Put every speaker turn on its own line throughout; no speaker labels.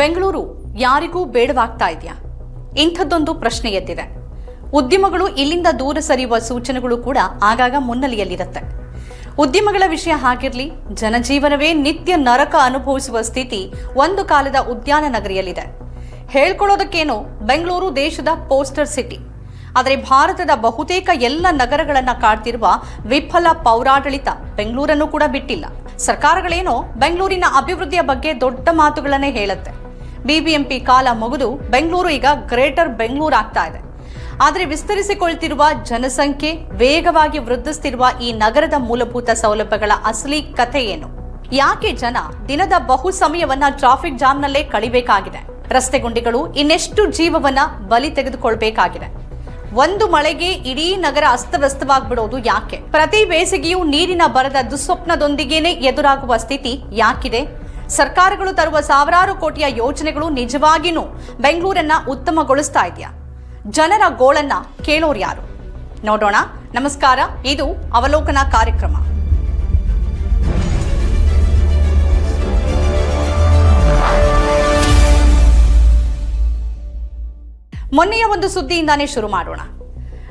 ಬೆಂಗಳೂರು ಯಾರಿಗೂ ಬೇಡವಾಗ್ತಾ ಇದೆಯಾ? ಇಂಥದ್ದೊಂದು ಪ್ರಶ್ನೆ ಎದ್ದಿದೆ. ಉದ್ಯಮಗಳು ಇಲ್ಲಿಂದ ದೂರ ಸರಿಯುವ ಸೂಚನೆಗಳು ಕೂಡ ಆಗಾಗ ಮುನ್ನೆಲೆಯಲ್ಲಿರುತ್ತೆ. ಉದ್ಯಮಗಳ ವಿಷಯ ಹಾಗಿರ್ಲಿ, ಜನಜೀವನವೇ ನಿತ್ಯ ನರಕ ಅನುಭವಿಸುವ ಸ್ಥಿತಿ ಒಂದು ಕಾಲದ ಉದ್ಯಾನ ನಗರಿಯಲ್ಲಿದೆ. ಹೇಳ್ಕೊಳ್ಳೋದಕ್ಕೇನು, ಬೆಂಗಳೂರು ದೇಶದ ಪೋಸ್ಟರ್ ಸಿಟಿ. ಆದರೆ ಭಾರತದ ಬಹುತೇಕ ಎಲ್ಲ ನಗರಗಳನ್ನ ಕಾಡ್ತಿರುವ ವಿಫಲ ಪೌರಾಡಳಿತ ಬೆಂಗಳೂರನ್ನು ಕೂಡ ಬಿಟ್ಟಿಲ್ಲ. ಸರ್ಕಾರಗಳೇನೋ ಬೆಂಗಳೂರಿನ ಅಭಿವೃದ್ಧಿಯ ಬಗ್ಗೆ ದೊಡ್ಡ ಮಾತುಗಳನ್ನೇ ಹೇಳುತ್ತೆ. ಬಿಬಿಎಂಪಿ ಕಾಲ ಮುಗಿದು ಬೆಂಗಳೂರು ಈಗ ಗ್ರೇಟರ್ ಬೆಂಗಳೂರು ಆಗ್ತಾ ಇದೆ. ಆದರೆ ವಿಸ್ತರಿಸಿಕೊಳ್ತಿರುವ ಜನಸಂಖ್ಯೆ, ವೇಗವಾಗಿ ವೃದ್ಧಿಸ್ತಿರುವ ಈ ನಗರದ ಮೂಲಭೂತ ಸೌಲಭ್ಯಗಳ ಅಸಲಿ ಕಥೆ ಏನು? ಯಾಕೆ ಜನ ದಿನದ ಬಹು ಸಮಯವನ್ನ ಟ್ರಾಫಿಕ್ ಜಾಮ್ನಲ್ಲೇ ಕಳಿಬೇಕಾಗಿದೆ? ರಸ್ತೆ ಗುಂಡಿಗಳು ಇನ್ನೆಷ್ಟು ಜೀವವನ್ನ ಬಲಿ ತೆಗೆದುಕೊಳ್ಬೇಕಾಗಿದೆ? ಒಂದು ಮಳೆಗೆ ಇಡೀ ನಗರ ಅಸ್ತವ್ಯಸ್ತವಾಗ್ಬಿಡೋದು ಯಾಕೆ? ಪ್ರತಿ ಬೇಸಿಗೆಯೂ ನೀರಿನ ಬರದ ದುಸ್ವಪ್ನದೊಂದಿಗೇನೆ ಎದುರಾಗುವ ಸ್ಥಿತಿ ಯಾಕಿದೆ? ಸರ್ಕಾರಗಳು ತರುವ ಸಾವಿರಾರು ಕೋಟಿಯ ಯೋಜನೆಗಳು ನಿಜವಾಗಿಯೂ ಬೆಂಗಳೂರನ್ನ ಉತ್ತಮಗೊಳಿಸ್ತಾ ಇದೆಯಾ? ಜನರ ಗೋಳನ್ನ ಕೇಳೋರು ಯಾರು? ನೋಡೋಣ. ನಮಸ್ಕಾರ. ಇದು ಅವಲೋಕನ ಕಾರ್ಯಕ್ರಮ. ಮೊನ್ನೆಯ ಒಂದು ಸುದ್ದಿಯಿಂದಾನೇ ಶುರು ಮಾಡೋಣ.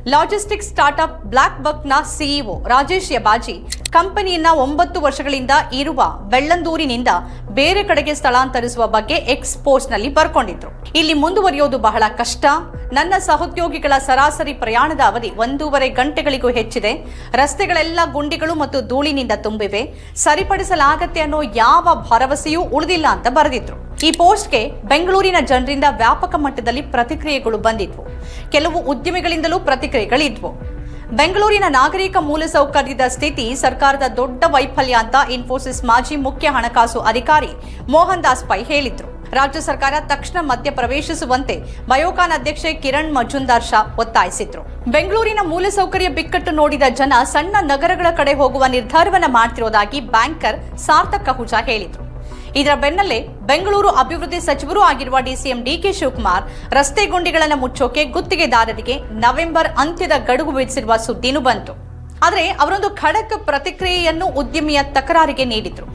ಲಾಜಿಸ್ಟಿಕ್ ಸ್ಟಾರ್ಟ್ಅಪ್ ಬ್ಲಾಕ್ ಬಕ್ನ ಸಿಇಒ ರಾಜೇಶ್ ಯಬಾಜಿ ಕಂಪನಿಯನ್ನ ಒಂಬತ್ತು ವರ್ಷಗಳಿಂದ ಇರುವ ಬೆಳ್ಳಂದೂರಿನಿಂದ ಬೇರೆ ಕಡೆಗೆ ಸ್ಥಳಾಂತರಿಸುವ ಬಗ್ಗೆ ಎಕ್ಸ್ ಪೋಸ್ಟ್ನಲ್ಲಿ ಬರ್ಕೊಂಡಿದ್ರು. ಇಲ್ಲಿ ಮುಂದುವರಿಯೋದು ಬಹಳ ಕಷ್ಟ. ನನ್ನ ಸಹೋದ್ಯೋಗಿಗಳ ಸರಾಸರಿ ಪ್ರಯಾಣದ ಅವಧಿ ಒಂದೂವರೆ ಗಂಟೆಗಳಿಗೂ ಹೆಚ್ಚಿದೆ. ರಸ್ತೆಗಳೆಲ್ಲ ಗುಂಡಿಗಳು ಮತ್ತು ಧೂಳಿನಿಂದ ತುಂಬಿವೆ. ಸರಿಪಡಿಸಲಾಗತ್ತೆ ಅನ್ನೋ ಯಾವ ಭರವಸೆಯೂ ಉಳಿದಿಲ್ಲ ಅಂತ ಬರೆದಿದ್ರು. ಈ ಪೋಸ್ಟ್ಗೆ ಬೆಂಗಳೂರಿನ ಜನರಿಂದ ವ್ಯಾಪಕ ಮಟ್ಟದಲ್ಲಿ ಪ್ರತಿಕ್ರಿಯೆಗಳು ಬಂದಿದ್ವು. ಕೆಲವು ಉದ್ಯಮಿಗಳಿಂದಲೂ ಪ್ರತಿಕ್ರಿಯೆಗಳಿದ್ವು. ಬೆಂಗಳೂರಿನ ನಾಗರಿಕ ಮೂಲಸೌಕರ್ಯದ ಸ್ಥಿತಿ ಸರ್ಕಾರದ ದೊಡ್ಡ ವೈಫಲ್ಯ ಅಂತ ಇನ್ಫೋಸಿಸ್ ಮಾಜಿ ಮುಖ್ಯ ಹಣಕಾಸು ಅಧಿಕಾರಿ ಮೋಹನ್ ದಾಸ್ ಪೈ ಹೇಳಿದ್ರು. ರಾಜ್ಯ ಸರ್ಕಾರ ತಕ್ಷಣ ಮಧ್ಯ ಪ್ರವೇಶಿಸುವಂತೆ ಬಯೋಕಾನ್ ಅಧ್ಯಕ್ಷೆ ಕಿರಣ್ ಮಜುಂದಾರ್ ಶಾ ಒತ್ತಾಯಿಸಿದ್ರು. ಬೆಂಗಳೂರಿನ ಮೂಲಸೌಕರ್ಯ ಬಿಕ್ಕಟ್ಟು ನೋಡಿದ ಜನ ಸಣ್ಣ ನಗರಗಳ ಕಡೆ ಹೋಗುವ ನಿರ್ಧಾರವನ್ನ ಮಾಡ್ತಿರೋದಾಗಿ ಬ್ಯಾಂಕರ್ ಸಾರ್ಥಕ್ ಅಹುಜಾ ಹೇಳಿದ್ರು. ಇದರ ಬೆನ್ನಲ್ಲೇ ಬೆಂಗಳೂರು ಅಭಿವೃದ್ಧಿ ಸಚಿವರೂ ಆಗಿರುವ ಡಿಸಿಎಂ ಡಿಕೆ ಶಿವಕುಮಾರ್ ರಸ್ತೆ ಗುಂಡಿಗಳನ್ನು ಮುಚ್ಚೋಕೆ ಗುತ್ತಿಗೆದಾರರಿಗೆ ನವೆಂಬರ್ ಅಂತ್ಯದ ಗಡುವು ವಿಧಿಸಿರುವ ಸುದ್ದಿನೂ ಬಂತು. ಆದರೆ ಅವರೊಂದು ಖಡಕ್ ಪ್ರತಿಕ್ರಿಯೆಯನ್ನು ಉದ್ಯಮಿಯ ತಕರಾರಿಗೆ ನೀಡಿದ್ರು.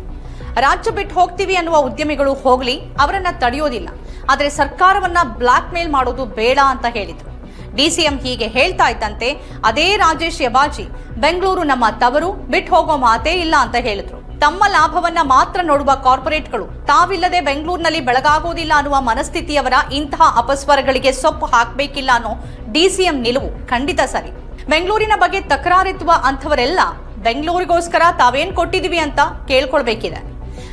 ರಾಜ್ಯ ಬಿಟ್ಟು ಹೋಗ್ತೀವಿ ಅನ್ನುವ ಉದ್ಯಮಿಗಳು ಹೋಗಲಿ, ಅವರನ್ನ ತಡೆಯೋದಿಲ್ಲ. ಆದರೆ ಸರ್ಕಾರವನ್ನ ಬ್ಲಾಕ್ ಮೇಲ್ ಮಾಡೋದು ಬೇಡ ಅಂತ ಹೇಳಿದ್ರು. ಡಿಸಿಎಂ ಹೀಗೆ ಹೇಳ್ತಾ ಇದ್ದಂತೆ, ಅದೇ ರಾಜೇಶ್ ಯಬಾಜಿ, ಬೆಂಗಳೂರು ನಮ್ಮ ತವರು, ಬಿಟ್ಟು ಹೋಗೋ ಮಾತೇ ಇಲ್ಲ ಅಂತ ಹೇಳಿದ್ರು. ತಮ್ಮ ಲಾಭವನ್ನ ಮಾತ್ರ ನೋಡುವ ಕಾರ್ಪೊರೇಟ್ಗಳು. ತಾವಿಲ್ಲದೆ ಬೆಂಗಳೂರಿನಲ್ಲಿ ಬೆಳಗಾಗೋದಿಲ್ಲ ಅನ್ನುವ ಮನಸ್ಥಿತಿಯವರ ಇಂತಹ ಅಪಸ್ವರಗಳಿಗೆ ಸೊಪ್ಪು ಹಾಕಬೇಕಿಲ್ಲ ಅನ್ನೋ ಡಿಸಿಎಂ ನಿಲುವು ಖಂಡಿತ ಸರಿ. ಬೆಂಗಳೂರಿನ ಬಗ್ಗೆ ತಕರಾರೆತ್ತುವ ಅಂಥವರೆಲ್ಲ ಬೆಂಗಳೂರಿಗೋಸ್ಕರ ತಾವೇನ್ ಕೊಟ್ಟಿದೀವಿ ಅಂತ ಕೇಳ್ಕೊಳ್ಬೇಕಿದೆ.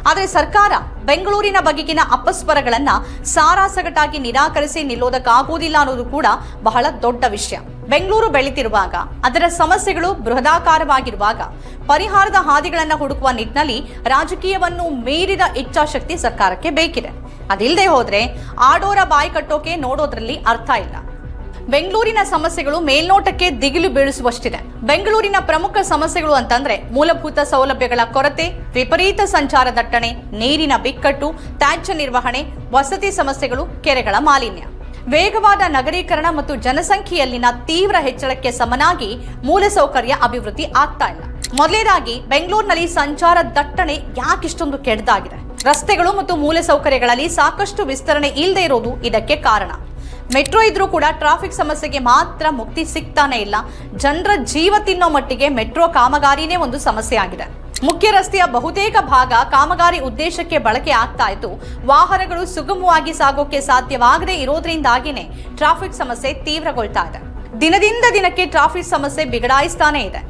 ಆದರೆ ಸರ್ಕಾರ ಬೆಂಗಳೂರಿನ ಬಗೆಗಿನ ಅಪಸ್ವರಗಳನ್ನ ಸಾರಾಸಗಟಾಗಿ ನಿರಾಕರಿಸಿ ನಿಲ್ಲೋದಕ್ಕಾಗುವುದಿಲ್ಲ ಅನ್ನೋದು ಕೂಡ ಬಹಳ ದೊಡ್ಡ ವಿಷಯ. ಬೆಂಗಳೂರು ಬೆಳೀತಿರುವಾಗ, ಅದರ ಸಮಸ್ಯೆಗಳು ಬೃಹದಾಕಾರವಾಗಿರುವಾಗ, ಪರಿಹಾರದ ಹಾದಿಗಳನ್ನು ಹುಡುಕುವ ನಿಟ್ಟಿನಲ್ಲಿ ರಾಜಕೀಯವನ್ನು ಮೀರಿದ ಇಚ್ಛಾಶಕ್ತಿ ಸರ್ಕಾರಕ್ಕೆ ಬೇಕಿದೆ. ಅದಿಲ್ಲದೆ ಹೋದ್ರೆ ಆಡೋರ ಬಾಯಿ ಕಟ್ಟೋಕೆ ನೋಡೋದ್ರಲ್ಲಿ ಅರ್ಥ ಇಲ್ಲ. ಬೆಂಗಳೂರಿನ ಸಮಸ್ಯೆಗಳು ಮೇಲ್ನೋಟಕ್ಕೆ ದಿಗಿಲು ಬೀಳಿಸುವಷ್ಟಿದೆ. ಬೆಂಗಳೂರಿನ ಪ್ರಮುಖ ಸಮಸ್ಯೆಗಳು ಅಂತಂದ್ರೆ ಮೂಲಭೂತ ಸೌಲಭ್ಯಗಳ ಕೊರತೆ, ವಿಪರೀತ ಸಂಚಾರ ದಟ್ಟಣೆ, ನೀರಿನ ಬಿಕ್ಕಟ್ಟು, ತ್ಯಾಜ್ಯ ನಿರ್ವಹಣೆ, ವಸತಿ ಸಮಸ್ಯೆಗಳು, ಕೆರೆಗಳ ಮಾಲಿನ್ಯ. ವೇಗವಾದ ನಗರೀಕರಣ ಮತ್ತು ಜನಸಂಖ್ಯೆಯಲ್ಲಿನ ತೀವ್ರ ಹೆಚ್ಚಳಕ್ಕೆ ಸಮನಾಗಿ ಮೂಲಸೌಕರ್ಯ ಅಭಿವೃದ್ಧಿ ಆಗ್ತಾ ಇಲ್ಲ. ಮೊದಲೇದಾಗಿ ಬೆಂಗಳೂರಿನಲ್ಲಿ ಸಂಚಾರ ದಟ್ಟಣೆ ಯಾಕಿಷ್ಟೊಂದು ಕೆಡ್ದಾಗಿದೆ ರಸ್ತೆಗಳು ಮತ್ತು ಮೂಲಸೌಕರ್ಯಗಳಲ್ಲಿ ಸಾಕಷ್ಟು ವಿಸ್ತರಣೆ ಇಲ್ಲದೆ ಇರೋದು ಇದಕ್ಕೆ ಕಾರಣ. ಮೆಟ್ರೋ ಇದ್ರೂ ಕೂಡ ಟ್ರಾಫಿಕ್ ಸಮಸ್ಯೆಗೆ ಮಾತ್ರ ಮುಕ್ತಿ ಸಿಗ್ತಾನೆ ಇಲ್ಲ. ಜನರ ಜೀವ ತಿನ್ನೋ ಮಟ್ಟಿಗೆ ಮೆಟ್ರೋ ಕಾಮಗಾರಿನೇ ಒಂದು ಸಮಸ್ಯೆ ಆಗಿದೆ. ಮುಖ್ಯ ರಸ್ತೆಯ ಬಹುತೇಕ ಭಾಗ ಕಾಮಗಾರಿ ಉದ್ದೇಶಕ್ಕೆ ಬಳಕೆ ಆಗ್ತಾ ಇತ್ತು. ವಾಹನಗಳು ಸುಗಮವಾಗಿ ಸಾಗೋಕೆ ಸಾಧ್ಯವಾಗದೇ ಇರೋದ್ರಿಂದಾಗಿನೇ ಟ್ರಾಫಿಕ್ ಸಮಸ್ಯೆ ತೀವ್ರಗೊಳ್ತಾ ಇದೆ. ದಿನದಿಂದ ದಿನಕ್ಕೆ ಟ್ರಾಫಿಕ್ ಸಮಸ್ಯೆ ಬಿಗಡಾಯಿಸ್ತಾನೇ ಇದೆ.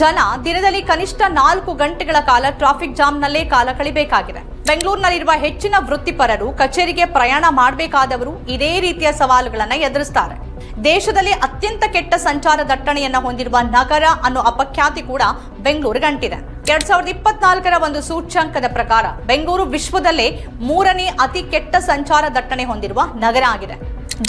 ಜನ ದಿನದಲ್ಲಿ ಕನಿಷ್ಠ ನಾಲ್ಕು ಗಂಟೆಗಳ ಕಾಲ ಟ್ರಾಫಿಕ್ ಜಾಮ್ನಲ್ಲೇ ಕಾಲ ಕಳಿಬೇಕಾಗಿದೆ. ಬೆಂಗಳೂರಿನಲ್ಲಿರುವ ಹೆಚ್ಚಿನ ವೃತ್ತಿಪರರು ಕಚೇರಿಗೆ ಪ್ರಯಾಣ ಮಾಡಬೇಕಾದವರು ಇದೇ ರೀತಿಯ ಸವಾಲುಗಳನ್ನು ಎದುರಿಸ್ತಾರೆ. ದೇಶದಲ್ಲಿ ಅತ್ಯಂತ ಕೆಟ್ಟ ಸಂಚಾರ ದಟ್ಟಣೆಯನ್ನು ಹೊಂದಿರುವ ನಗರ ಅನ್ನೋ ಅಪಖ್ಯಾತಿ ಕೂಡ ಬೆಂಗಳೂರಿಗಂಟಿದೆ ಎರಡ್ ಸಾವಿರದ ಇಪ್ಪತ್ನಾಲ್ಕರ ಒಂದು ಸೂಚ್ಯಂಕದ ಪ್ರಕಾರ ಬೆಂಗಳೂರು ವಿಶ್ವದಲ್ಲೇ ಮೂರನೇ ಅತಿ ಕೆಟ್ಟ ಸಂಚಾರ ದಟ್ಟಣೆ ಹೊಂದಿರುವ ನಗರ ಆಗಿದೆ.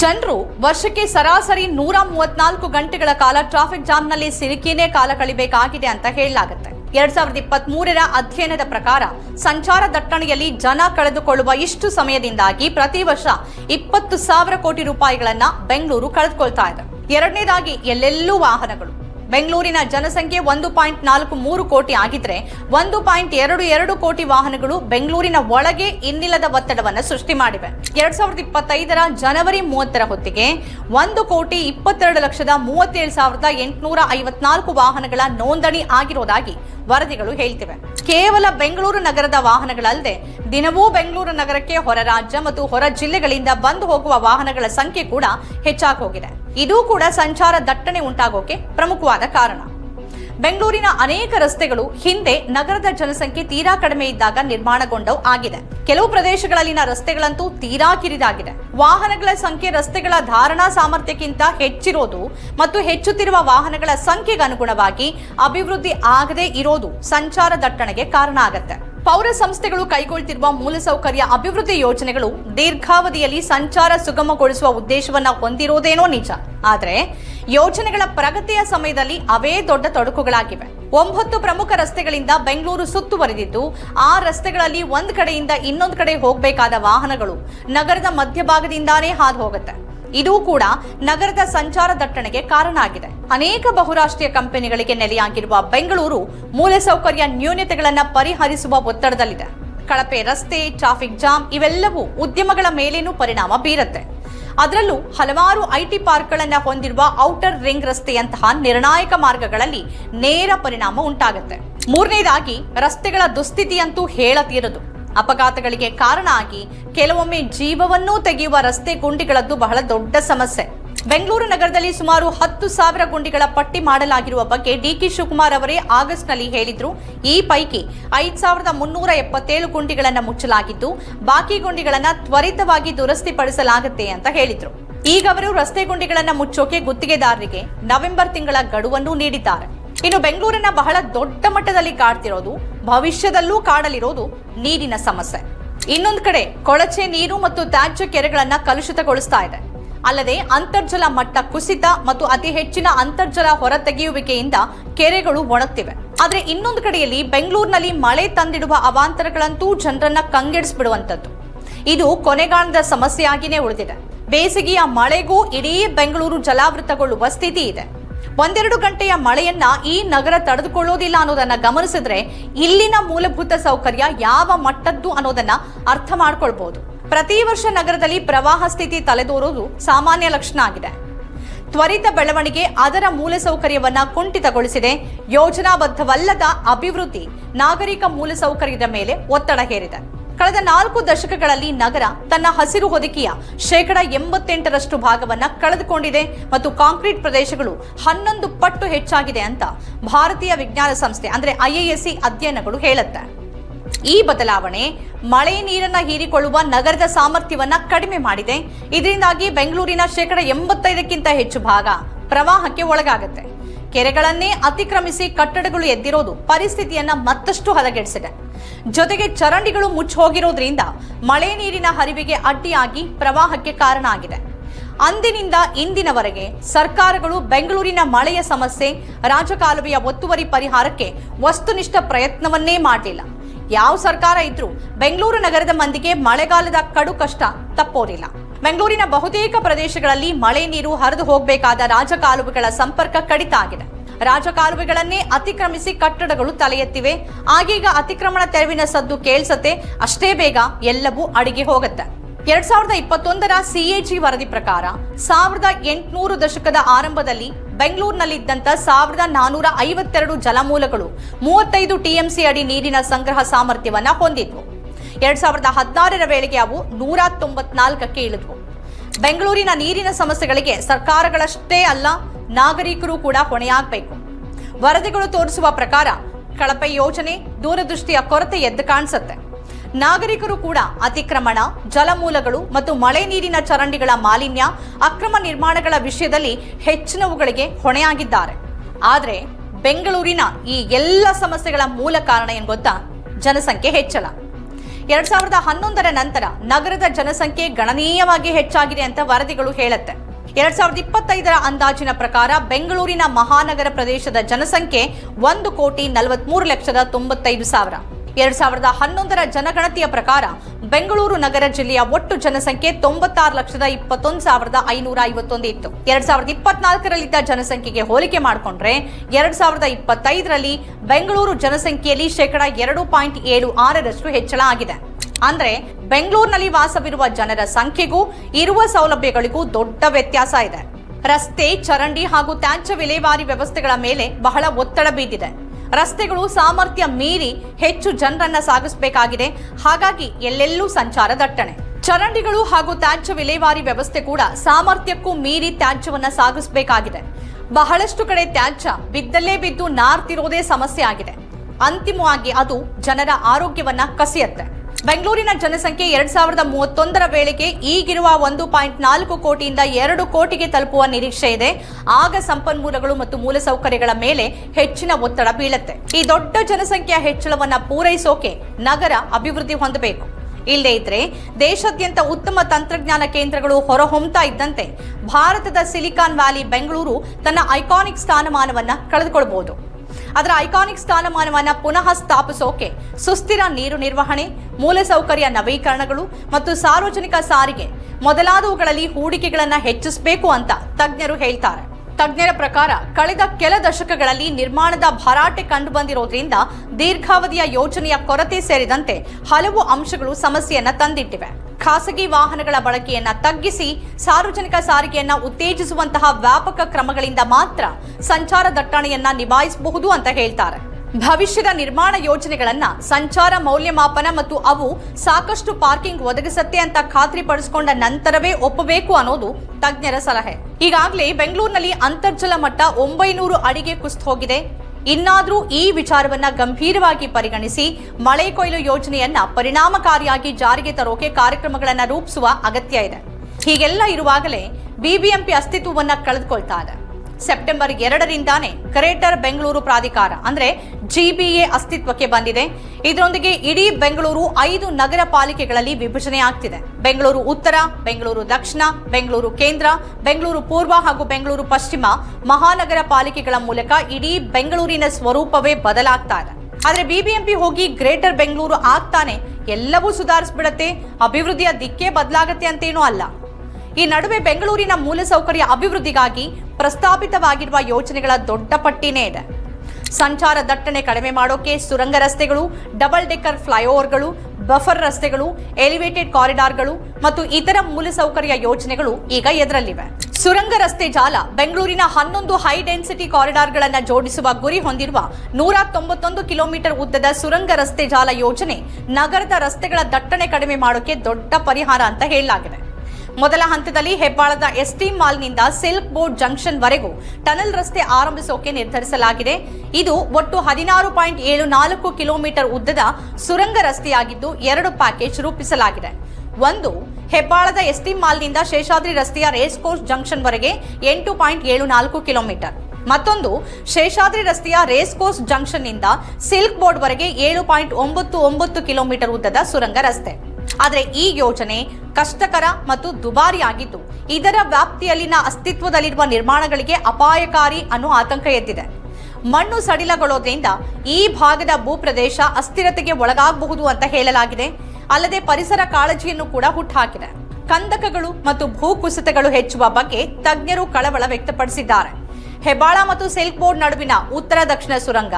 ಜನರು ವರ್ಷಕ್ಕೆ ಸರಾಸರಿ ನೂರ ಮೂವತ್ನಾಲ್ಕು ಗಂಟೆಗಳ ಕಾಲ ಟ್ರಾಫಿಕ್ ಜಾಮ್ನಲ್ಲಿ ಸಿಲುಕಿನೇ ಕಾಲ ಕಳಿಬೇಕಾಗಿದೆ ಅಂತ ಹೇಳಲಾಗುತ್ತೆ. ಎರಡ್ ಸಾವಿರದ ಇಪ್ಪತ್ತ್ ಮೂರರ ಅಧ್ಯಯನದ ಪ್ರಕಾರ ಸಂಚಾರ ದಟ್ಟಣೆಯಲ್ಲಿ ಜನ ಕಳೆದುಕೊಳ್ಳುವ ಇಷ್ಟು ಸಮಯದಿಂದಾಗಿ ಪ್ರತಿ ವರ್ಷ ಇಪ್ಪತ್ತು ಸಾವಿರ ಕೋಟಿ ರೂಪಾಯಿಗಳನ್ನ ಬೆಂಗಳೂರು ಕಳೆದುಕೊಳ್ತಾ ಇದೆ. ಎರಡನೇದಾಗಿ ಎಲ್ಲೆಲ್ಲೂ ವಾಹನಗಳು. ಬೆಂಗಳೂರಿನ ಜನಸಂಖ್ಯೆ ಒಂದು ಪಾಯಿಂಟ್ ನಾಲ್ಕು ಮೂರು ಕೋಟಿ ಆಗಿದ್ರೆ ಒಂದು ಪಾಯಿಂಟ್ ಎರಡು ಎರಡು ಕೋಟಿ ವಾಹನಗಳು ಬೆಂಗಳೂರಿನ ಒಳಗೆ ಇನ್ನಿಲ್ಲದ ಒತ್ತಡವನ್ನು ಸೃಷ್ಟಿ ಮಾಡಿವೆ. ಎರಡ್ ಸಾವಿರದ ಇಪ್ಪತ್ತೈದರ ಜನವರಿ ಮೂವತ್ತರ ಹೊತ್ತಿಗೆ ಒಂದು ಕೋಟಿ ಇಪ್ಪತ್ತೆರಡು ಲಕ್ಷದ ಮೂವತ್ತೇಳು ಸಾವಿರದ ಎಂಟುನೂರ ಐವತ್ನಾಲ್ಕು ವಾಹನಗಳ ನೋಂದಣಿ ಆಗಿರೋದಾಗಿ ವರದಿಗಳು ಹೇಳ್ತಿವೆ. ಕೇವಲ ಬೆಂಗಳೂರು ನಗರದ ವಾಹನಗಳಲ್ಲದೆ ದಿನವೂ ಬೆಂಗಳೂರು ನಗರಕ್ಕೆ ಹೊರ ರಾಜ್ಯ ಮತ್ತು ಹೊರ ಜಿಲ್ಲೆಗಳಿಂದ ಬಂದು ಹೋಗುವ ವಾಹನಗಳ ಸಂಖ್ಯೆ ಕೂಡ ಹೆಚ್ಚಾಗಿ ಹೋಗಿದೆ. ಇದು ಕೂಡ ಸಂಚಾರ ದಟ್ಟಣೆ ಉಂಟಾಗೋಕೆ ಪ್ರಮುಖವಾದ ಕಾರಣ. ಬೆಂಗಳೂರಿನ ಅನೇಕ ರಸ್ತೆಗಳು ಹಿಂದೆ ನಗರದ ಜನಸಂಖ್ಯೆ ತೀರಾ ಕಡಿಮೆ ಇದ್ದಾಗ ನಿರ್ಮಾಣಗೊಂಡವು ಆಗಿದೆ. ಕೆಲವು ಪ್ರದೇಶಗಳಲ್ಲಿನ ರಸ್ತೆಗಳಂತೂ ತೀರಾ ಕಿರಿದಾಗಿದೆ. ವಾಹನಗಳ ಸಂಖ್ಯೆ ರಸ್ತೆಗಳ ಧಾರಣಾ ಸಾಮರ್ಥ್ಯಕ್ಕಿಂತ ಹೆಚ್ಚಿರೋದು ಮತ್ತು ಹೆಚ್ಚುತ್ತಿರುವ ವಾಹನಗಳ ಸಂಖ್ಯೆಗೆ ಅನುಗುಣವಾಗಿ ಅಭಿವೃದ್ಧಿ ಆಗದೇ ಇರೋದು ಸಂಚಾರ ದಟ್ಟಣೆಗೆ ಕಾರಣ ಆಗತ್ತೆ. ಪೌರ ಸಂಸ್ಥೆಗಳು ಕೈಗೊಳ್ಳುತ್ತಿರುವ ಮೂಲಸೌಕರ್ಯ ಅಭಿವೃದ್ಧಿ ಯೋಜನೆಗಳು ದೀರ್ಘಾವಧಿಯಲ್ಲಿ ಸಂಚಾರ ಸುಗಮಗೊಳಿಸುವ ಉದ್ದೇಶವನ್ನ ಹೊಂದಿರುವುದೇನೋ ನಿಜ. ಆದರೆ ಯೋಜನೆಗಳ ಪ್ರಗತಿಯ ಸಮಯದಲ್ಲಿ ಅವೇ ದೊಡ್ಡ ತೊಡಕುಗಳಾಗಿವೆ. ಒಂಬತ್ತು ಪ್ರಮುಖ ರಸ್ತೆಗಳಿಂದ ಬೆಂಗಳೂರು ಸುತ್ತುವರೆದಿದ್ದು, ಆ ರಸ್ತೆಗಳಲ್ಲಿ ಒಂದ್ ಕಡೆಯಿಂದ ಇನ್ನೊಂದು ಕಡೆ ಹೋಗಬೇಕಾದ ವಾಹನಗಳು ನಗರದ ಮಧ್ಯಭಾಗದಿಂದಾನೇ ಹಾದು ಹೋಗುತ್ತೆ. ಇದು ಕೂಡ ನಗರದ ಸಂಚಾರ ದಟ್ಟಣೆಗೆ ಕಾರಣ ಆಗಿದೆ. ಅನೇಕ ಬಹುರಾಷ್ಟ್ರೀಯ ಕಂಪನಿಗಳಿಗೆ ನೆಲೆಯಾಗಿರುವ ಬೆಂಗಳೂರು ಮೂಲಸೌಕರ್ಯ ನ್ಯೂನತೆಗಳನ್ನು ಪರಿಹರಿಸುವ ಒತ್ತಡದಲ್ಲಿದೆ. ಕಳಪೆ ರಸ್ತೆ, ಟ್ರಾಫಿಕ್ ಜಾಮ್ ಇವೆಲ್ಲವೂ ಉದ್ಯಮಗಳ ಮೇಲೇನೂ ಪರಿಣಾಮ ಬೀರುತ್ತೆ. ಅದರಲ್ಲೂ ಹಲವಾರು ಐಟಿ ಪಾರ್ಕ್ಗಳನ್ನು ಹೊಂದಿರುವ ಔಟರ್ ರಿಂಗ್ ರಸ್ತೆಯಂತಹ ನಿರ್ಣಾಯಕ ಮಾರ್ಗಗಳಲ್ಲಿ ನೇರ ಪರಿಣಾಮ ಉಂಟಾಗುತ್ತೆ. ಮೂರನೇದಾಗಿ ರಸ್ತೆಗಳ ದುಸ್ಥಿತಿಯಂತೂ ಹೇಳತೀರದು. ಅಪಘಾತಗಳಿಗೆ ಕಾರಣ ಆಗಿ ಕೆಲವೊಮ್ಮೆ ಜೀವವನ್ನೂ ತೆಗೆಯುವ ರಸ್ತೆ ಗುಂಡಿಗಳದ್ದು ಬಹಳ ದೊಡ್ಡ ಸಮಸ್ಯೆ. ಬೆಂಗಳೂರು ನಗರದಲ್ಲಿ ಸುಮಾರು ಹತ್ತು ಸಾವಿರ ಗುಂಡಿಗಳ ಪಟ್ಟಿ ಮಾಡಲಾಗಿರುವ ಬಗ್ಗೆ ಡಿಕೆ ಶಿವಕುಮಾರ್ ಅವರೇ ಆಗಸ್ಟ್ನಲ್ಲಿ ಹೇಳಿದ್ರು. ಈ ಪೈಕಿ ಐದ್ ಸಾವಿರದ ಮುನ್ನೂರ ಎಪ್ಪತ್ತೇಳು ಗುಂಡಿಗಳನ್ನು ಮುಚ್ಚಲಾಗಿದ್ದು, ಬಾಕಿ ಗುಂಡಿಗಳನ್ನ ತ್ವರಿತವಾಗಿ ದುರಸ್ತಿಪಡಿಸಲಾಗುತ್ತೆ ಅಂತ ಹೇಳಿದ್ರು. ಈಗ ಅವರು ರಸ್ತೆ ಗುಂಡಿಗಳನ್ನು ಮುಚ್ಚೋಕೆ ಗುತ್ತಿಗೆದಾರರಿಗೆ ನವೆಂಬರ್ ತಿಂಗಳ ಗಡುವನ್ನು ನೀಡಿದ್ದಾರೆ. ಇನ್ನು ಬೆಂಗಳೂರನ್ನ ಬಹಳ ದೊಡ್ಡ ಮಟ್ಟದಲ್ಲಿ ಕಾಡ್ತಿರೋದು, ಭವಿಷ್ಯದಲ್ಲೂ ಕಾಡಲಿರೋದು ನೀರಿನ ಸಮಸ್ಯೆ. ಇನ್ನೊಂದು ಕಡೆ ಕೊಳಚೆ ನೀರು ಮತ್ತು ತ್ಯಾಜ್ಯ ಕೆರೆಗಳನ್ನ ಕಲುಷಿತಗೊಳಿಸ್ತಾ ಇದೆ. ಅಲ್ಲದೆ ಅಂತರ್ಜಲ ಮಟ್ಟ ಕುಸಿತ ಮತ್ತು ಅತಿ ಹೆಚ್ಚಿನ ಅಂತರ್ಜಲ ಹೊರತೆಗೆಯುವಿಕೆಯಿಂದ ಕೆರೆಗಳು ಒಣಗ್ತಿವೆ. ಆದ್ರೆ ಇನ್ನೊಂದು ಕಡೆಯಲ್ಲಿ ಬೆಂಗಳೂರಿನಲ್ಲಿ ಮಳೆ ತಂದಿಡುವ ಅವಾಂತರಗಳಂತೂ ಜನರನ್ನ ಕಂಗೆಡಿಸ್ಬಿಡುವಂತದ್ದು ಇದು ಕೊನೆಗಾಣದ ಸಮಸ್ಯೆಯಾಗಿನೇ ಉಳಿದಿದೆ. ಬೇಸಿಗೆಯ ಮಳೆಗೂ ಇಡೀ ಬೆಂಗಳೂರು ಜಲಾವೃತಗೊಳ್ಳುವ ಸ್ಥಿತಿ ಇದೆ. ಒಂದೆರಡು ಗಂಟೆಯ ಮಳೆಯನ್ನ ಈ ನಗರ ತಡೆದುಕೊಳ್ಳೋದಿಲ್ಲ ಅನ್ನೋದನ್ನ ಗಮನಿಸಿದ್ರೆ ಇಲ್ಲಿನ ಮೂಲಭೂತ ಸೌಕರ್ಯ ಯಾವ ಮಟ್ಟದ್ದು ಅನ್ನೋದನ್ನ ಅರ್ಥ ಮಾಡ್ಕೊಳ್ಬಹುದು ಪ್ರತಿ ವರ್ಷ ನಗರದಲ್ಲಿ ಪ್ರವಾಹ ಸ್ಥಿತಿ ತಲೆದೋರೋದು ಸಾಮಾನ್ಯ ಲಕ್ಷಣ ಆಗಿದೆ. ತ್ವರಿತ ಬೆಳವಣಿಗೆ ಅದರ ಮೂಲಸೌಕರ್ಯವನ್ನ ಕುಂಠಿತಗೊಳಿಸಿದೆ. ಯೋಜನಾಬದ್ಧವಲ್ಲದ ಅಭಿವೃದ್ಧಿ ನಾಗರಿಕ ಮೂಲಸೌಕರ್ಯದ ಮೇಲೆ ಒತ್ತಡ ಹೇರಿದೆ. ಕಳೆದ ನಾಲ್ಕು ದಶಕಗಳಲ್ಲಿ ನಗರ ತನ್ನ ಹಸಿರು ಹೊದಿಕೆಯ ಶೇಕಡ ಎಂಬತ್ತೆಂಟರಷ್ಟು ಭಾಗವನ್ನ ಕಳೆದುಕೊಂಡಿದೆ ಮತ್ತು ಕಾಂಕ್ರೀಟ್ ಪ್ರದೇಶಗಳು ಹನ್ನೊಂದು ಪಟ್ಟು ಹೆಚ್ಚಾಗಿದೆ ಅಂತ ಭಾರತೀಯ ವಿಜ್ಞಾನ ಸಂಸ್ಥೆ, ಅಂದ್ರೆ ಐಐಎಸ್ಸಿ ಅಧ್ಯಯನಗಳು ಹೇಳುತ್ತೆ. ಈ ಬದಲಾವಣೆ ಮಳೆ ನೀರನ್ನ ಹೀರಿಕೊಳ್ಳುವ ನಗರದ ಸಾಮರ್ಥ್ಯವನ್ನ ಕಡಿಮೆ ಮಾಡಿದೆ. ಇದರಿಂದಾಗಿ ಬೆಂಗಳೂರಿನ ಶೇಕಡ ಎಂಬತ್ತೈದಕ್ಕಿಂತ ಹೆಚ್ಚು ಭಾಗ ಪ್ರವಾಹಕ್ಕೆ ಒಳಗಾಗುತ್ತೆ. ಕೆರೆಗಳನ್ನೇ ಅತಿಕ್ರಮಿಸಿ ಕಟ್ಟಡಗಳು ಎದ್ದಿರೋದು ಪರಿಸ್ಥಿತಿಯನ್ನ ಮತ್ತಷ್ಟು ಹದಗೆಡಿಸಿದೆ. ಜೊತೆಗೆ ಚರಂಡಿಗಳು ಮುಚ್ಚಿ ಹೋಗಿರೋದ್ರಿಂದ ಮಳೆ ನೀರಿನ ಹರಿವಿಗೆ ಅಡ್ಡಿಯಾಗಿ ಪ್ರವಾಹಕ್ಕೆ ಕಾರಣ ಆಗಿದೆ. ಅಂದಿನಿಂದ ಇಂದಿನವರೆಗೆ ಸರ್ಕಾರಗಳು ಬೆಂಗಳೂರಿನ ಮಳೆಯ ಸಮಸ್ಯೆ, ರಾಜಕಾಲುವೆಯ ಒತ್ತುವರಿ ಪರಿಹಾರಕ್ಕೆ ವಸ್ತುನಿಷ್ಠ ಪ್ರಯತ್ನವನ್ನೇ ಮಾಡಲಿಲ್ಲ. ಯಾವ ಸರ್ಕಾರ ಇದ್ರೂ ಬೆಂಗಳೂರು ನಗರದ ಮಂದಿಗೆ ಮಳೆಗಾಲದ ಕಡು ಕಷ್ಟ ತಪ್ಪೋರಿಲ್ಲ ಬೆಂಗಳೂರಿನ ಬಹುತೇಕ ಪ್ರದೇಶಗಳಲ್ಲಿ ಮಳೆ ನೀರು ಹರಿದು ಹೋಗಬೇಕಾದ ರಾಜಕಾಲುವೆಗಳ ಸಂಪರ್ಕ ಕಡಿತ ಆಗಿದೆ. ರಾಜಕಾಲುವೆಗಳನ್ನೇ ಅತಿಕ್ರಮಿಸಿ ಕಟ್ಟಡಗಳು ತಲೆ ಎತ್ತಿವೆ ಆಗೀಗ ಅತಿಕ್ರಮಣ ತೆರವಿನ ಸದ್ದು ಕೇಳಿಸತ್ತೆ. ಅಷ್ಟೇ ಬೇಗ ಎಲ್ಲವೂ ಅಡಿಗೆ ಹೋಗುತ್ತೆ. ಎರಡ್ ಸಾವಿರದ ಇಪ್ಪತ್ತೊಂದರ ಸಿಎಜಿ ವರದಿ ಪ್ರಕಾರ ಸಾವಿರದ ಎಂಟುನೂರು ದಶಕದ ಆರಂಭದಲ್ಲಿ ಬೆಂಗಳೂರಿನಲ್ಲಿದ್ದಂಥ ಸಾವಿರದ ನಾನೂರ ಐವತ್ತೆರಡು ಜಲಮೂಲಗಳು ಮೂವತ್ತೈದು ಟಿಎಂಸಿ ಅಡಿ ನೀರಿನ ಸಂಗ್ರಹ ಸಾಮರ್ಥ್ಯವನ್ನ ಹೊಂದಿದ್ವು. ಎರಡ್ ಸಾವಿರದ ಹದಿನಾರರ ವೇಳೆಗೆ ಅವು ನೂರ ತೊಂಬತ್ನಾಲ್ಕಕ್ಕೆ ಇಳಿದ್ವು. ಬೆಂಗಳೂರಿನ ನೀರಿನ ಸಮಸ್ಯೆಗಳಿಗೆ ಸರ್ಕಾರಗಳಷ್ಟೇ ಅಲ್ಲ, ನಾಗರಿಕರು ಕೂಡ ಹೊಣೆಯಾಗಬೇಕು. ವರದಿಗಳು ತೋರಿಸುವ ಪ್ರಕಾರ ಕಳಪೆ ಯೋಜನೆ ದೂರದೃಷ್ಟಿಯ ಕೊರತೆ ಎದ್ದು ಕಾಣಿಸುತ್ತೆ. ನಾಗರಿಕರು ಕೂಡ ಅತಿಕ್ರಮಣ, ಜಲಮೂಲಗಳು ಮತ್ತು ಮಳೆ ನೀರಿನ ಚರಂಡಿಗಳ ಮಾಲಿನ್ಯ, ಅಕ್ರಮ ನಿರ್ಮಾಣಗಳ ವಿಷಯದಲ್ಲಿ ಹೆಚ್ಚಿನವುಗಳಿಗೆ ಹೊಣೆಯಾಗಿದ್ದಾರೆ. ಆದರೆ ಬೆಂಗಳೂರಿನ ಈ ಎಲ್ಲ ಸಮಸ್ಯೆಗಳ ಮೂಲ ಕಾರಣ ಏನು ಗೊತ್ತಾ? ಜನಸಂಖ್ಯೆ ಹೆಚ್ಚಳ. ಎರಡ್ ಸಾವಿರದ ಹನ್ನೊಂದರ ನಂತರ ನಗರದ ಜನಸಂಖ್ಯೆ ಗಣನೀಯವಾಗಿ ಹೆಚ್ಚಾಗಿದೆ ಅಂತ ವರದಿಗಳು ಹೇಳುತ್ತೆ. ಎರಡ್ ಸಾವಿರದ ಇಪ್ಪತ್ತೈದರ ಅಂದಾಜಿನ ಪ್ರಕಾರ ಬೆಂಗಳೂರಿನ ಮಹಾನಗರ ಪ್ರದೇಶದ ಜನಸಂಖ್ಯೆ ಒಂದು ಕೋಟಿ ನಲವತ್ಮೂರು ಲಕ್ಷದ ತೊಂಬತ್ತೈದು ಸಾವಿರ. ಎರಡ್ ಸಾವಿರದ ಹನ್ನೊಂದರ ಜನಗಣತಿಯ ಪ್ರಕಾರ ಬೆಂಗಳೂರು ನಗರ ಜಿಲ್ಲೆಯ ಒಟ್ಟು ಜನಸಂಖ್ಯೆ ತೊಂಬತ್ತಾರು ಲಕ್ಷದ ಇಪ್ಪತ್ತೊಂದು ಸಾವಿರದ ಐನೂರ ಐವತ್ತೊಂದು ಇತ್ತು. ಎರಡ್ ಸಾವಿರದ ಇಪ್ಪತ್ನಾಲ್ಕರಲ್ಲಿದ್ದ ಜನಸಂಖ್ಯೆಗೆ ಹೋಲಿಕೆ ಮಾಡಿಕೊಂಡ್ರೆ ಎರಡ್ ಸಾವಿರದ ಇಪ್ಪತ್ತೈದರಲ್ಲಿ ಬೆಂಗಳೂರು ಜನಸಂಖ್ಯೆಯಲ್ಲಿ ಶೇಕಡ ಎರಡು ಪಾಯಿಂಟ್ ಏಳು ಆರರಷ್ಟು ಹೆಚ್ಚಳ ಆಗಿದೆ. ಅಂದ್ರೆ ಬೆಂಗಳೂರಿನಲ್ಲಿ ವಾಸವಿರುವ ಜನರ ಸಂಖ್ಯೆಗೂ ಇರುವ ಸೌಲಭ್ಯಗಳಿಗೂ ದೊಡ್ಡ ವ್ಯತ್ಯಾಸ ಇದೆ. ರಸ್ತೆ, ಚರಂಡಿ ಹಾಗೂ ತ್ಯಾಜ್ಯ ವಿಲೇವಾರಿ ವ್ಯವಸ್ಥೆಗಳ ಮೇಲೆ ಬಹಳ ಒತ್ತಡ ಬಿದ್ದಿದೆ ರಸ್ತೆಗಳು ಸಾಮರ್ಥ್ಯ ಮೀರಿ ಹೆಚ್ಚು ಜನರನ್ನ ಸಾಗಿಸಬೇಕಾಗಿದೆ. ಹಾಗಾಗಿ ಎಲ್ಲೆಲ್ಲೂ ಸಂಚಾರ ದಟ್ಟಣೆ. ಚರಂಡಿಗಳು ಹಾಗೂ ತ್ಯಾಜ್ಯ ವಿಲೇವಾರಿ ವ್ಯವಸ್ಥೆ ಕೂಡ ಸಾಮರ್ಥ್ಯಕ್ಕೂ ಮೀರಿ ತ್ಯಾಜ್ಯವನ್ನ ಸಾಗಿಸಬೇಕಾಗಿದೆ. ಬಹಳಷ್ಟು ಕಡೆ ತ್ಯಾಜ್ಯ ಬಿದ್ದಲ್ಲೇ ಬಿದ್ದು ನಾರ್ತಿರೋದೇ ಸಮಸ್ಯೆ ಆಗಿದೆ. ಅಂತಿಮವಾಗಿ ಅದು ಜನರ ಆರೋಗ್ಯವನ್ನ ಕಸಿಯತ್ತೆ. ಬೆಂಗಳೂರಿನ ಜನಸಂಖ್ಯೆ ಎರಡ್ ಸಾವಿರದ ಮೂವತ್ತೊಂದರ ವೇಳೆಗೆ ಈಗಿರುವ ಒಂದು ಪಾಯಿಂಟ್ ನಾಲ್ಕು ಕೋಟಿಯಿಂದ ಎರಡು ಕೋಟಿಗೆ ತಲುಪುವ ನಿರೀಕ್ಷೆ ಇದೆ. ಆಗ ಸಂಪನ್ಮೂಲಗಳು ಮತ್ತು ಮೂಲಸೌಕರ್ಯಗಳ ಮೇಲೆ ಹೆಚ್ಚಿನ ಒತ್ತಡ ಬೀಳುತ್ತೆ. ಈ ದೊಡ್ಡ ಜನಸಂಖ್ಯೆಯ ಹೆಚ್ಚಳವನ್ನ ಪೂರೈಸೋಕೆ ನಗರ ಅಭಿವೃದ್ಧಿ ಹೊಂದಬೇಕು. ಇಲ್ಲದೇ ಇದ್ರೆ ದೇಶಾದ್ಯಂತ ಉತ್ತಮ ತಂತ್ರಜ್ಞಾನ ಕೇಂದ್ರಗಳು ಹೊರಹೊಮ್ಮತಾ ಇದ್ದಂತೆ ಭಾರತದ ಸಿಲಿಕಾನ್ ವ್ಯಾಲಿ ಬೆಂಗಳೂರು ತನ್ನ ಐಕಾನಿಕ್ ಸ್ಥಾನಮಾನವನ್ನ ಕಳೆದುಕೊಳ್ಬಹುದು. ಅದರ ಐಕಾನಿಕ್ ಸ್ಥಾನಮಾನವನ್ನ ಪುನಃ ಸ್ಥಾಪಿಸೋಕೆ ಸುಸ್ಥಿರ ನೀರು ನಿರ್ವಹಣೆ ಮೂಲಸೌಕರ್ಯ ನವೀಕರಣಗಳು ಮತ್ತು ಸಾರ್ವಜನಿಕ ಸಾರಿಗೆ ಮೊದಲಾದವುಗಳಲ್ಲಿ ಹೂಡಿಕೆಗಳನ್ನ ಹೆಚ್ಚಿಸಬೇಕು ಅಂತ ತಜ್ಞರು ಹೇಳ್ತಾರೆ. ತಜ್ಞರ ಪ್ರಕಾರ ಕಳೆದ ಕೆಲ ದಶಕಗಳಲ್ಲಿ ನಿರ್ಮಾಣದ ಭರಾಟೆ ಕಂಡು ಬಂದಿರೋದ್ರಿಂದ ದೀರ್ಘಾವಧಿಯ ಯೋಜನೆಯ ಕೊರತೆ ಸೇರಿದಂತೆ ಹಲವು ಅಂಶಗಳು ಸಮಸ್ಯೆಯನ್ನ ತಂದಿಟ್ಟಿವೆ. ಖಾಸಗಿ ವಾಹನಗಳ ಬಳಕೆಯನ್ನ ತಗ್ಗಿಸಿ, ಸಾರ್ವಜನಿಕ ಸಾರಿಗೆಯನ್ನ ಉತ್ತೇಜಿಸುವಂತಹ ವ್ಯಾಪಕ ಕ್ರಮಗಳಿಂದ ಮಾತ್ರ ಸಂಚಾರ ದಟ್ಟಣೆಯನ್ನ ನಿಭಾಯಿಸಬಹುದು ಅಂತ ಹೇಳ್ತಾರೆ. ಭವಿಷ್ಯದ ನಿರ್ಮಾಣ ಯೋಜನೆಗಳನ್ನ ಸಂಚಾರ ಮೌಲ್ಯಮಾಪನ ಮತ್ತು ಅವು ಸಾಕಷ್ಟು ಪಾರ್ಕಿಂಗ್ ಒದಗಿಸತ್ತೆ ಅಂತ ಖಾತ್ರಿಪಡಿಸಿಕೊಂಡ ನಂತರವೇ ಒಪ್ಪಬೇಕು ಅನ್ನೋದು ತಜ್ಞರ ಸಲಹೆ. ಈಗಾಗಲೇ ಬೆಂಗಳೂರಿನಲ್ಲಿ ಅಂತರ್ಜಲ ಮಟ್ಟ ಒಂಬೈನೂರು ಅಡಿಗೆ ಕುಸಿದು ಹೋಗಿದೆ. ಇನ್ನಾದರೂ ಈ ವಿಚಾರವನ್ನ ಗಂಭೀರವಾಗಿ ಪರಿಗಣಿಸಿ ಮಳೆ ಕೊಯ್ಲು ಯೋಜನೆಯನ್ನ ಪರಿಣಾಮಕಾರಿಯಾಗಿ ಜಾರಿಗೆ ತರೋಕೆ ಕಾರ್ಯಕ್ರಮಗಳನ್ನು ರೂಪಿಸುವ ಅಗತ್ಯ ಇದೆ. ಹೀಗೆಲ್ಲ ಇರುವಾಗಲೇ ಬಿಬಿಎಂಪಿ ಅಸ್ತಿತ್ವವನ್ನ ಕಳೆದುಕೊಳ್ತಾ ಇದೆ. ಸೆಪ್ಟೆಂಬರ್ ಎರಡರಿಂದಾನೇ ಗ್ರೇಟರ್ ಬೆಂಗಳೂರು ಪ್ರಾಧಿಕಾರ, ಅಂದ್ರೆ ಜಿಬಿಎ ಅಸ್ತಿತ್ವಕ್ಕೆ ಬಂದಿದೆ. ಇದರೊಂದಿಗೆ ಇಡೀ ಬೆಂಗಳೂರು ಐದು ನಗರ ಪಾಲಿಕೆಗಳಲ್ಲಿ ವಿಭಜನೆ ಆಗ್ತಿದೆ. ಬೆಂಗಳೂರು ಉತ್ತರ, ಬೆಂಗಳೂರು ದಕ್ಷಿಣ, ಬೆಂಗಳೂರು ಕೇಂದ್ರ, ಬೆಂಗಳೂರು ಪೂರ್ವ ಹಾಗೂ ಬೆಂಗಳೂರು ಪಶ್ಚಿಮ ಮಹಾನಗರ ಪಾಲಿಕೆಗಳ ಮೂಲಕ ಇಡೀ ಬೆಂಗಳೂರಿನ ಸ್ವರೂಪವೇ ಬದಲಾಗ್ತಾ ಇದೆ. ಆದ್ರೆ ಬಿಬಿಎಂಪಿ ಹೋಗಿ ಗ್ರೇಟರ್ ಬೆಂಗಳೂರು ಆಗ್ತಾನೆ, ಎಲ್ಲವೂ ಸುಧಾರಿಸ್ಬಿಡತ್ತೆ, ಅಭಿವೃದ್ಧಿಯ ದಿಕ್ಕೇ ಬದಲಾಗತ್ತೆ ಅಂತೇನೂ ಅಲ್ಲ. ಈ ನಡುವೆ ಬೆಂಗಳೂರಿನ ಮೂಲಸೌಕರ್ಯ ಅಭಿವೃದ್ಧಿಗಾಗಿ ಪ್ರಸ್ತಾಪಿತವಾಗಿರುವ ಯೋಜನೆಗಳ ದೊಡ್ಡ ಪಟ್ಟಿನೇ ಇದೆ. ಸಂಚಾರ ದಟ್ಟಣೆ ಕಡಿಮೆ ಮಾಡೋಕೆ ಸುರಂಗ ರಸ್ತೆಗಳು ಡಬಲ್ ಡೆಕ್ಕರ್ ಫ್ಲೈಓವರ್ಗಳು ಬಫರ್ ರಸ್ತೆಗಳು ಎಲಿವೇಟೆಡ್ ಕಾರಿಡಾರ್ಗಳು ಮತ್ತು ಇತರ ಮೂಲಸೌಕರ್ಯ ಯೋಜನೆಗಳು ಈಗ ಎದುರಲ್ಲಿವೆ. ಸುರಂಗ ರಸ್ತೆ ಜಾಲ ಬೆಂಗಳೂರಿನ ಹನ್ನೊಂದು ಹೈ ಡೆನ್ಸಿಟಿ ಕಾರಿಡಾರ್ಗಳನ್ನು ಜೋಡಿಸುವ ಗುರಿ ಹೊಂದಿರುವ ನೂರ ತೊಂಬತ್ತೊಂದು ಕಿಲೋಮೀಟರ್ ಉದ್ದದ ಸುರಂಗ ರಸ್ತೆ ಜಾಲ ಯೋಜನೆ ನಗರದ ರಸ್ತೆಗಳ ದಟ್ಟಣೆ ಕಡಿಮೆ ಮಾಡೋಕೆ ದೊಡ್ಡ ಪರಿಹಾರ ಅಂತ ಹೇಳಲಾಗಿದೆ. ಮೊದಲ ಹಂತದಲ್ಲಿ ಹೆಬ್ಬಾಳದ ಎಸ್ಟಿ ಮಾಲ್ನಿಂದ ಸಿಲ್ಕ್ ಬೋರ್ಡ್ ಜಂಕ್ಷನ್ ವರೆಗೂ ಟನಲ್ ರಸ್ತೆ ಆರಂಭಿಸೋಕೆ ನಿರ್ಧರಿಸಲಾಗಿದೆ. ಇದು ಒಟ್ಟು ಹದಿನಾರು ಪಾಯಿಂಟ್ ಏಳು ನಾಲ್ಕು ಕಿಲೋಮೀಟರ್ ಉದ್ದದ ಸುರಂಗ ರಸ್ತೆಯಾಗಿದ್ದು ಎರಡು ಪ್ಯಾಕೇಜ್ ರೂಪಿಸಲಾಗಿದೆ. ಒಂದು, ಹೆಬ್ಬಾಳದ ಎಸ್ಟಿ ಮಾಲ್ನಿಂದ ಶೇಷಾದ್ರಿ ರಸ್ತೆಯ ರೇಸ್ ಕೋರ್ಸ್ ಜಂಕ್ಷನ್ ವರೆಗೆ ಎಂಟು ಪಾಯಿಂಟ್ ಏಳು ನಾಲ್ಕು ಕಿಲೋಮೀಟರ್. ಮತ್ತೊಂದು, ಶೇಷಾದ್ರಿ ರಸ್ತೆಯ ರೇಸ್ ಕೋರ್ಸ್ ಜಂಕ್ಷನ್ನಿಂದ ಸಿಲ್ಕ್ ಬೋರ್ಡ್ ವರೆಗೆ ಏಳು ಪಾಯಿಂಟ್ ಒಂಬತ್ತು ಒಂಬತ್ತು ಕಿಲೋಮೀಟರ್ ಉದ್ದದ ಸುರಂಗ ರಸ್ತೆ. ಆದರೆ ಈ ಯೋಜನೆ ಕಷ್ಟಕರ ಮತ್ತು ದುಬಾರಿಯಾಗಿದ್ದು, ಇದರ ವ್ಯಾಪ್ತಿಯಲ್ಲಿನ ಅಸ್ತಿತ್ವದಲ್ಲಿರುವ ನಿರ್ಮಾಣಗಳಿಗೆ ಅಪಾಯಕಾರಿ ಅನ್ನೋ ಆತಂಕ ಎದ್ದಿದೆ. ಮಣ್ಣು ಸಡಿಲಗೊಳ್ಳೋದ್ರಿಂದ ಈ ಭಾಗದ ಭೂಪ್ರದೇಶ ಅಸ್ಥಿರತೆಗೆ ಒಳಗಾಗಬಹುದು ಅಂತ ಹೇಳಲಾಗಿದೆ. ಅಲ್ಲದೆ ಪರಿಸರ ಕಾಳಜಿಯನ್ನು ಕೂಡ ಹುಟ್ಟುಹಾಕಿದೆ ಕಂದಕಗಳು ಮತ್ತು ಭೂಕುಸಿತಗಳು ಹೆಚ್ಚುವ ಬಗ್ಗೆ ತಜ್ಞರು ಕಳವಳ ವ್ಯಕ್ತಪಡಿಸಿದ್ದಾರೆ. ಹೆಬ್ಬಾಳ ಮತ್ತು ಸಿಲ್ಕ್ ಬೋರ್ಡ್ ನಡುವಿನ ಉತ್ತರ ದಕ್ಷಿಣ ಸುರಂಗ,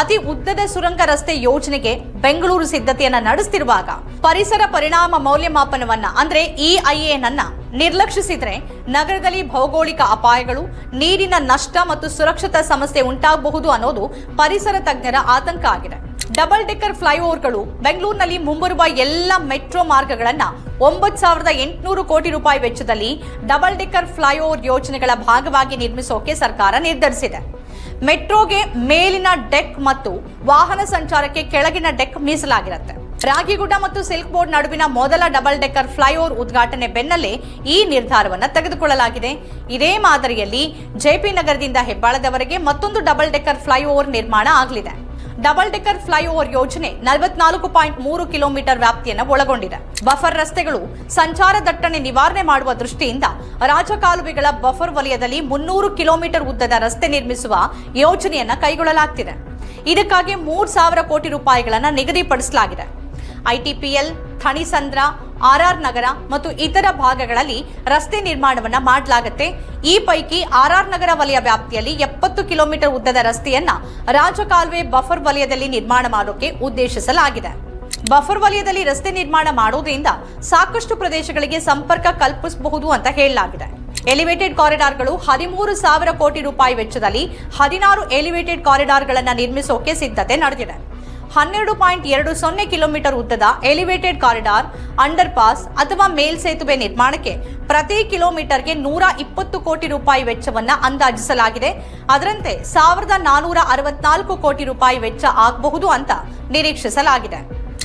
ಅತಿ ಉದ್ದದ ಸುರಂಗ ರಸ್ತೆ ಯೋಜನೆಗೆ ಬೆಂಗಳೂರು ಸಿದ್ಧತೆಯನ್ನ ನಡೆಸುತ್ತಿರುವಾಗ ಪರಿಸರ ಪರಿಣಾಮ ಮೌಲ್ಯಮಾಪನವನ್ನ, ಅಂದ್ರೆ ಇಐಎನನ್ನ ನಿರ್ಲಕ್ಷಿಸಿದ್ರೆ ನಗರದಲ್ಲಿ ಭೌಗೋಳಿಕ ಅಪಾಯಗಳು, ನೀರಿನ ನಷ್ಟ ಮತ್ತು ಸುರಕ್ಷತಾ ಸಮಸ್ಯೆ ಉಂಟಾಗಬಹುದು ಅನ್ನೋದು ಪರಿಸರ ತಜ್ಞರ ಆತಂಕ ಆಗಿದೆ. ಡಬಲ್ ಡೆಕ್ಕರ್ ಫ್ಲೈಓವರ್ಗಳು ಬೆಂಗಳೂರಿನಲ್ಲಿ ಮುಂಬರುವ ಎಲ್ಲ ಮೆಟ್ರೋ ಮಾರ್ಗಗಳನ್ನು ಒಂಬತ್ತು ಸಾವಿರದ ಎಂಟುನೂರು ಕೋಟಿ ರೂಪಾಯಿ ವೆಚ್ಚದಲ್ಲಿ ಡಬಲ್ ಡೆಕ್ಕರ್ ಫ್ಲೈಓವರ್ ಯೋಜನೆಗಳ ಭಾಗವಾಗಿ ನಿರ್ಮಿಸೋಕೆ ಸರ್ಕಾರ ನಿರ್ಧರಿಸಿದೆ. ಮೆಟ್ರೋಗೆ ಮೇಲಿನ ಡೆಕ್ ಮತ್ತು ವಾಹನ ಸಂಚಾರಕ್ಕೆ ಕೆಳಗಿನ ಡೆಕ್ ಮೀಸಲಾಗಿರುತ್ತೆ. ರಾಗಿಗುಡ್ಡ ಮತ್ತು ಸಿಲ್ಕ್ ಬೋರ್ಡ್ ನಡುವಿನ ಮೊದಲ ಡಬಲ್ ಡೆಕ್ಕರ್ ಫ್ಲೈಓವರ್ ಉದ್ಘಾಟನೆ ಬೆನ್ನಲ್ಲೇ ಈ ನಿರ್ಧಾರವನ್ನು ತೆಗೆದುಕೊಳ್ಳಲಾಗಿದೆ. ಇದೇ ಮಾದರಿಯಲ್ಲಿ ಜೆಪಿ ನಗರದಿಂದ ಹೆಬ್ಬಾಳದವರೆಗೆ ಮತ್ತೊಂದು ಡಬಲ್ ಡೆಕ್ಕರ್ ಫ್ಲೈಓವರ್ ನಿರ್ಮಾಣ ಆಗಲಿದೆ. ಡಬಲ್ ಡೆಕ್ಕರ್ ಫ್ಲೈಓವರ್ ಯೋಜನೆ ನಲವತ್ನಾಲ್ಕು ಪಾಯಿಂಟ್ ಮೂರು ಕಿಲೋಮೀಟರ್ ವ್ಯಾಪ್ತಿಯನ್ನು ಒಳಗೊಂಡಿದೆ. ಬಫರ್ ರಸ್ತೆಗಳು ಸಂಚಾರ ದಟ್ಟಣೆ ನಿವಾರಣೆ ಮಾಡುವ ದೃಷ್ಟಿಯಿಂದ ರಾಜಕಾಲುವೆಗಳ ಬಫರ್ ವಲಯದಲ್ಲಿ ಮುನ್ನೂರು ಕಿಲೋಮೀಟರ್ ಉದ್ದದ ರಸ್ತೆ ನಿರ್ಮಿಸುವ ಯೋಜನೆಯನ್ನ ಕೈಗೊಳ್ಳಲಾಗ್ತಿದೆ. ಇದಕ್ಕಾಗಿ ಮೂರ್ ಸಾವಿರ ಕೋಟಿ ರೂಪಾಯಿಗಳನ್ನು ನಿಗದಿಪಡಿಸಲಾಗಿದೆ. ಐಟಿಪಿಎಲ್, ಥಣಿಸಂದ್ರ ಆರ್ಆರ್ ನಗರ ಮತ್ತು ಇತರ ಭಾಗಗಳಲ್ಲಿ ರಸ್ತೆ ನಿರ್ಮಾಣವನ್ನ ಮಾಡಲಾಗುತ್ತೆ. ಈ ಪೈಕಿ ಆರ್ಆರ್ ನಗರ ವಲಯ ವ್ಯಾಪ್ತಿಯಲ್ಲಿ ಎಪ್ಪತ್ತು ಕಿಲೋಮೀಟರ್ ಉದ್ದದ ರಸ್ತೆಯನ್ನ ರಾಜಕಾಲುವೆ ಬಫರ್ ವಲಯದಲ್ಲಿ ನಿರ್ಮಾಣ ಮಾಡೋಕೆ ಉದ್ದೇಶಿಸಲಾಗಿದೆ. ಬಫರ್ ವಲಯದಲ್ಲಿ ರಸ್ತೆ ನಿರ್ಮಾಣ ಮಾಡೋದ್ರಿಂದ ಸಾಕಷ್ಟು ಪ್ರದೇಶಗಳಿಗೆ ಸಂಪರ್ಕ ಕಲ್ಪಿಸಬಹುದು ಅಂತ ಹೇಳಲಾಗಿದೆ. ಎಲಿವೇಟೆಡ್ ಕಾರಿಡಾರ್ಗಳು ಹದಿಮೂರು ಸಾವಿರ ಕೋಟಿ ರೂಪಾಯಿ ವೆಚ್ಚದಲ್ಲಿ ಹದಿನಾರು ಎಲಿವೇಟೆಡ್ ಕಾರಿಡಾರ್ಗಳನ್ನು ನಿರ್ಮಿಸೋಕೆ ಸಿದ್ಧತೆ ನಡೆದಿದೆ. ಹನ್ನೆರಡು ಪಾಯಿಂಟ್ ಎರಡು ಸೊನ್ನೆ ಕಿಲೋಮೀಟರ್ ಉದ್ದದ ಎಲಿವೇಟೆಡ್ ಕಾರಿಡಾರ್ ಅಂಡರ್ ಪಾಸ್ ಅಥವಾ ಮೇಲ್ಸೇತುವೆ ನಿರ್ಮಾಣಕ್ಕೆ ಪ್ರತಿ ಕಿಲೋಮೀಟರ್ಗೆ ನೂರ ಇಪ್ಪತ್ತು ಕೋಟಿ ರೂಪಾಯಿ ವೆಚ್ಚವನ್ನ ಅಂದಾಜಿಸಲಾಗಿದೆ. ಅದರಂತೆ ಸಾವಿರದ ನಾನೂರ ಅರವತ್ನಾಲ್ಕು ಕೋಟಿ ರೂಪಾಯಿ ವೆಚ್ಚ ಆಗಬಹುದು ಅಂತ ನಿರೀಕ್ಷಿಸಲಾಗಿದೆ.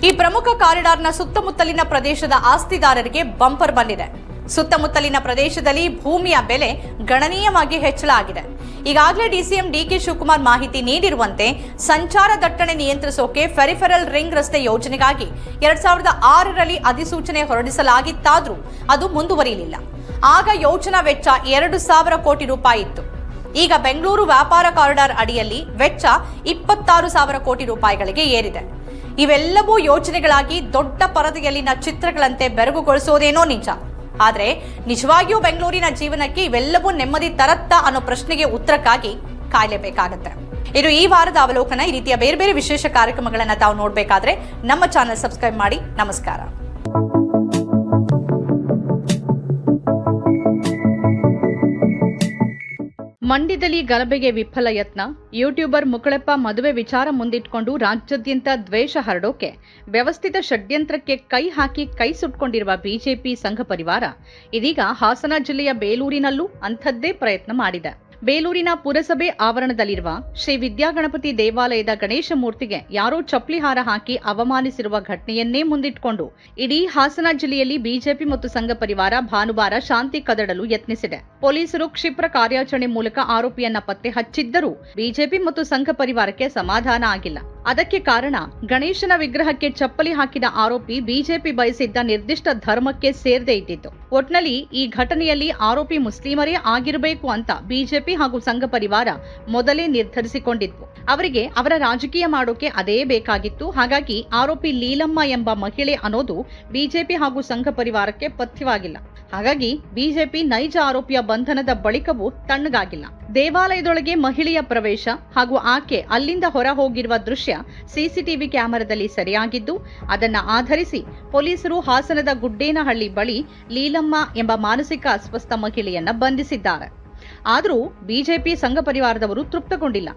ಈ ಪ್ರಮುಖ ಕಾರಿಡಾರ್ನ ಸುತ್ತಮುತ್ತಲಿನ ಪ್ರದೇಶದ ಆಸ್ತಿದಾರರಿಗೆ ಬಂಪರ್ ಬಂದಿದೆ. ಸುತ್ತಮುತ್ತಲಿನ ಪ್ರದೇಶದಲ್ಲಿ ಭೂಮಿಯ ಬೆಲೆ ಗಣನೀಯವಾಗಿ ಹೆಚ್ಚಳ ಆಗಿದೆ ಈಗಾಗಲೇ ಡಿಸಿಎಂ ಡಿಕೆ ಶಿವಕುಮಾರ್ ಮಾಹಿತಿ ನೀಡಿರುವಂತೆ ಸಂಚಾರ ದಟ್ಟಣೆ ನಿಯಂತ್ರಿಸೋಕೆ ಫೆರಿಫೆರಲ್ ರಿಂಗ್ ರಸ್ತೆ ಯೋಜನೆಗಾಗಿ ಎರಡ್ ಸಾವಿರದ ಆರರಲ್ಲಿ ಅಧಿಸೂಚನೆ ಹೊರಡಿಸಲಾಗಿತ್ತಾದರೂ ಅದು ಮುಂದುವರಿಯಲಿಲ್ಲ. ಆಗ ಯೋಜನಾ ವೆಚ್ಚ ಎರಡು ಸಾವಿರ ಕೋಟಿ ರೂಪಾಯಿ ಇತ್ತು. ಈಗ ಬೆಂಗಳೂರು ವ್ಯಾಪಾರ ಕಾರಿಡಾರ್ ಅಡಿಯಲ್ಲಿ ವೆಚ್ಚ ಇಪ್ಪತ್ತಾರು ಸಾವಿರ ಕೋಟಿ ರೂಪಾಯಿಗಳಿಗೆ ಏರಿದೆ. ಇವೆಲ್ಲವೂ ಯೋಜನೆಗಳಾಗಿ ದೊಡ್ಡ ಪರದೆಯಲ್ಲಿನ ಚಿತ್ರಗಳಂತೆ ಬೆರಗುಗೊಳಿಸೋದೇನೋ ನಿಜ. ಆದ್ರೆ ನಿಜವಾಗಿಯೂ ಬೆಂಗಳೂರಿನ ಜೀವನಕ್ಕೆ ಇವೆಲ್ಲವೂ ನೆಮ್ಮದಿ ತರತ್ತಾ ಅನ್ನೋ ಪ್ರಶ್ನೆಗೆ ಉತ್ತರಕ್ಕಾಗಿ ಕಾಯಲೇಬೇಕಾಗತ್ತೆ. ಇದು ಈ ವಾರದ ಅವಲೋಕನ ಈ ರೀತಿಯ ಬೇರೆ ಬೇರೆ ವಿಶೇಷ ಕಾರ್ಯಕ್ರಮಗಳನ್ನ ತಾವು ನೋಡಬೇಕಾದ್ರೆ ನಮ್ಮ ಚಾನೆಲ್ ಸಬ್ಸ್ಕ್ರೈಬ್ ಮಾಡಿ ನಮಸ್ಕಾರ. ಮಂಡ್ಯದಲ್ಲಿ ಗಲಭೆಗೆ ವಿಫಲ ಯತ್ನ. ಯೂಟ್ಯೂಬರ್ ಮುಕಳಪ್ಪ ಮದುವೆ ವಿಚಾರ ಮುಂದಿಟ್ಕೊಂಡು ರಾಜ್ಯಾದ್ಯಂತ ದ್ವೇಷ ಹರಡೋಕೆ. ವ್ಯವಸ್ಥಿತ ಷಡ್ಯಂತ್ರಕ್ಕೆ ಕೈ ಹಾಕಿ ಕೈ ಸುಟ್ಕೊಂಡಿರುವ ಬಿಜೆಪಿ ಸಂಘ ಪರಿವಾರ. ಇದೀಗ ಹಾಸನ ಜಿಲ್ಲೆಯ ಬೇಲೂರಿನಲ್ಲೂ ಅಂಥದ್ದೇ ಪ್ರಯತ್ನ ಮಾಡಿದೆ. ಬೇಲೂರಿನ ಪುರಸಭೆ ಆವರಣದಲ್ಲಿರುವ ಶ್ರೀ ವಿದ್ಯಾಗಣಪತಿ ದೇವಾಲಯದ ಗಣೇಶ ಮೂರ್ತಿಗೆ ಯಾರೋ ಚಪ್ಪಲಿ ಹಾರ ಹಾಕಿ ಅವಮಾನಿಸಿರುವ ಘಟನೆಯನ್ನೇ ಮುಂದಿಟ್ಕೊಂಡು ಇಡೀ ಹಾಸನ ಜಿಲ್ಲೆಯಲ್ಲಿ ಬಿಜೆಪಿ ಮತ್ತು ಸಂಘ ಪರಿವಾರ ಭಾನುವಾರ ಶಾಂತಿ ಕದಡಲು ಯತ್ನಿಸಿದೆ. ಪೊಲೀಸರು ಕ್ಷಿಪ್ರ ಕಾರ್ಯಾಚರಣೆ ಮೂಲಕ ಆರೋಪಿಯನ್ನ ಪತ್ತೆ ಹಚ್ಚಿದ್ದರೂ ಬಿಜೆಪಿ ಮತ್ತು ಸಂಘ ಪರಿವಾರಕ್ಕೆ ಸಮಾಧಾನ ಆಗಿಲ್ಲ. ಅದಕ್ಕೆ ಕಾರಣ ಗಣೇಶನ ವಿಗ್ರಹಕ್ಕೆ ಚಪ್ಪಲಿ ಹಾಕಿದ ಆರೋಪಿ ಬಿಜೆಪಿ ಬಯಸಿದ್ದ ನಿರ್ದಿಷ್ಟ ಧರ್ಮಕ್ಕೆ ಸೇರದೇ ಇದ್ದಿತ್ತು ಒಟ್ನಲ್ಲಿ ಈ ಘಟನೆಯಲ್ಲಿ ಆರೋಪಿ ಮುಸ್ಲಿಮರೇ ಆಗಿರಬೇಕು ಅಂತ ಬಿಜೆಪಿ ಹಾಗೂ ಸಂಘ ಪರಿವಾರ ಮೊದಲೇ ನಿರ್ಧರಿಸಿಕೊಂಡಿತ್ತು. ಅವರಿಗೆ ಅವರ ರಾಜಕೀಯ ಮಾಡೋಕೆ ಅದೇ ಬೇಕಾಗಿತ್ತು. ಹಾಗಾಗಿ ಆರೋಪಿ ಲೀಲಮ್ಮ ಎಂಬ ಮಹಿಳೆ ಅನ್ನೋದು ಬಿಜೆಪಿ ಹಾಗೂ ಸಂಘ ಪರಿವಾರಕ್ಕೆ ಪಥ್ಯವಾಗಿಲ್ಲ. ಹಾಗಾಗಿ ಬಿಜೆಪಿ ನೈಜ ಆರೋಪಿಯ ಬಂಧನದ ಬಳಿಕವೂ ತಣ್ಣಗಾಗಿಲ್ಲ. ದೇವಾಲಯದೊಳಗೆ ಮಹಿಳೆಯ ಪ್ರವೇಶ ಹಾಗೂ ಆಕೆ ಅಲ್ಲಿಂದ ಹೊರ ಹೋಗಿರುವ ದೃಶ್ಯ ಸಿಸಿಟಿವಿ ಕ್ಯಾಮೆರಾದಲ್ಲಿ ಸೆರೆಯಾಗಿದ್ದು, ಅದನ್ನು ಆಧರಿಸಿ ಪೊಲೀಸರು ಹಾಸನದ ಗುಡ್ಡೇನಹಳ್ಳಿ ಬಳಿ ಲೀಲಮ್ಮ ಎಂಬ ಮಾನಸಿಕ ಅಸ್ವಸ್ಥ ಮಹಿಳೆಯನ್ನ ಬಂಧಿಸಿದ್ದಾರೆ. ಆದರೂ ಬಿಜೆಪಿ ಸಂಘ ಪರಿವಾರದವರು ತೃಪ್ತಗೊಂಡಿಲ್ಲ.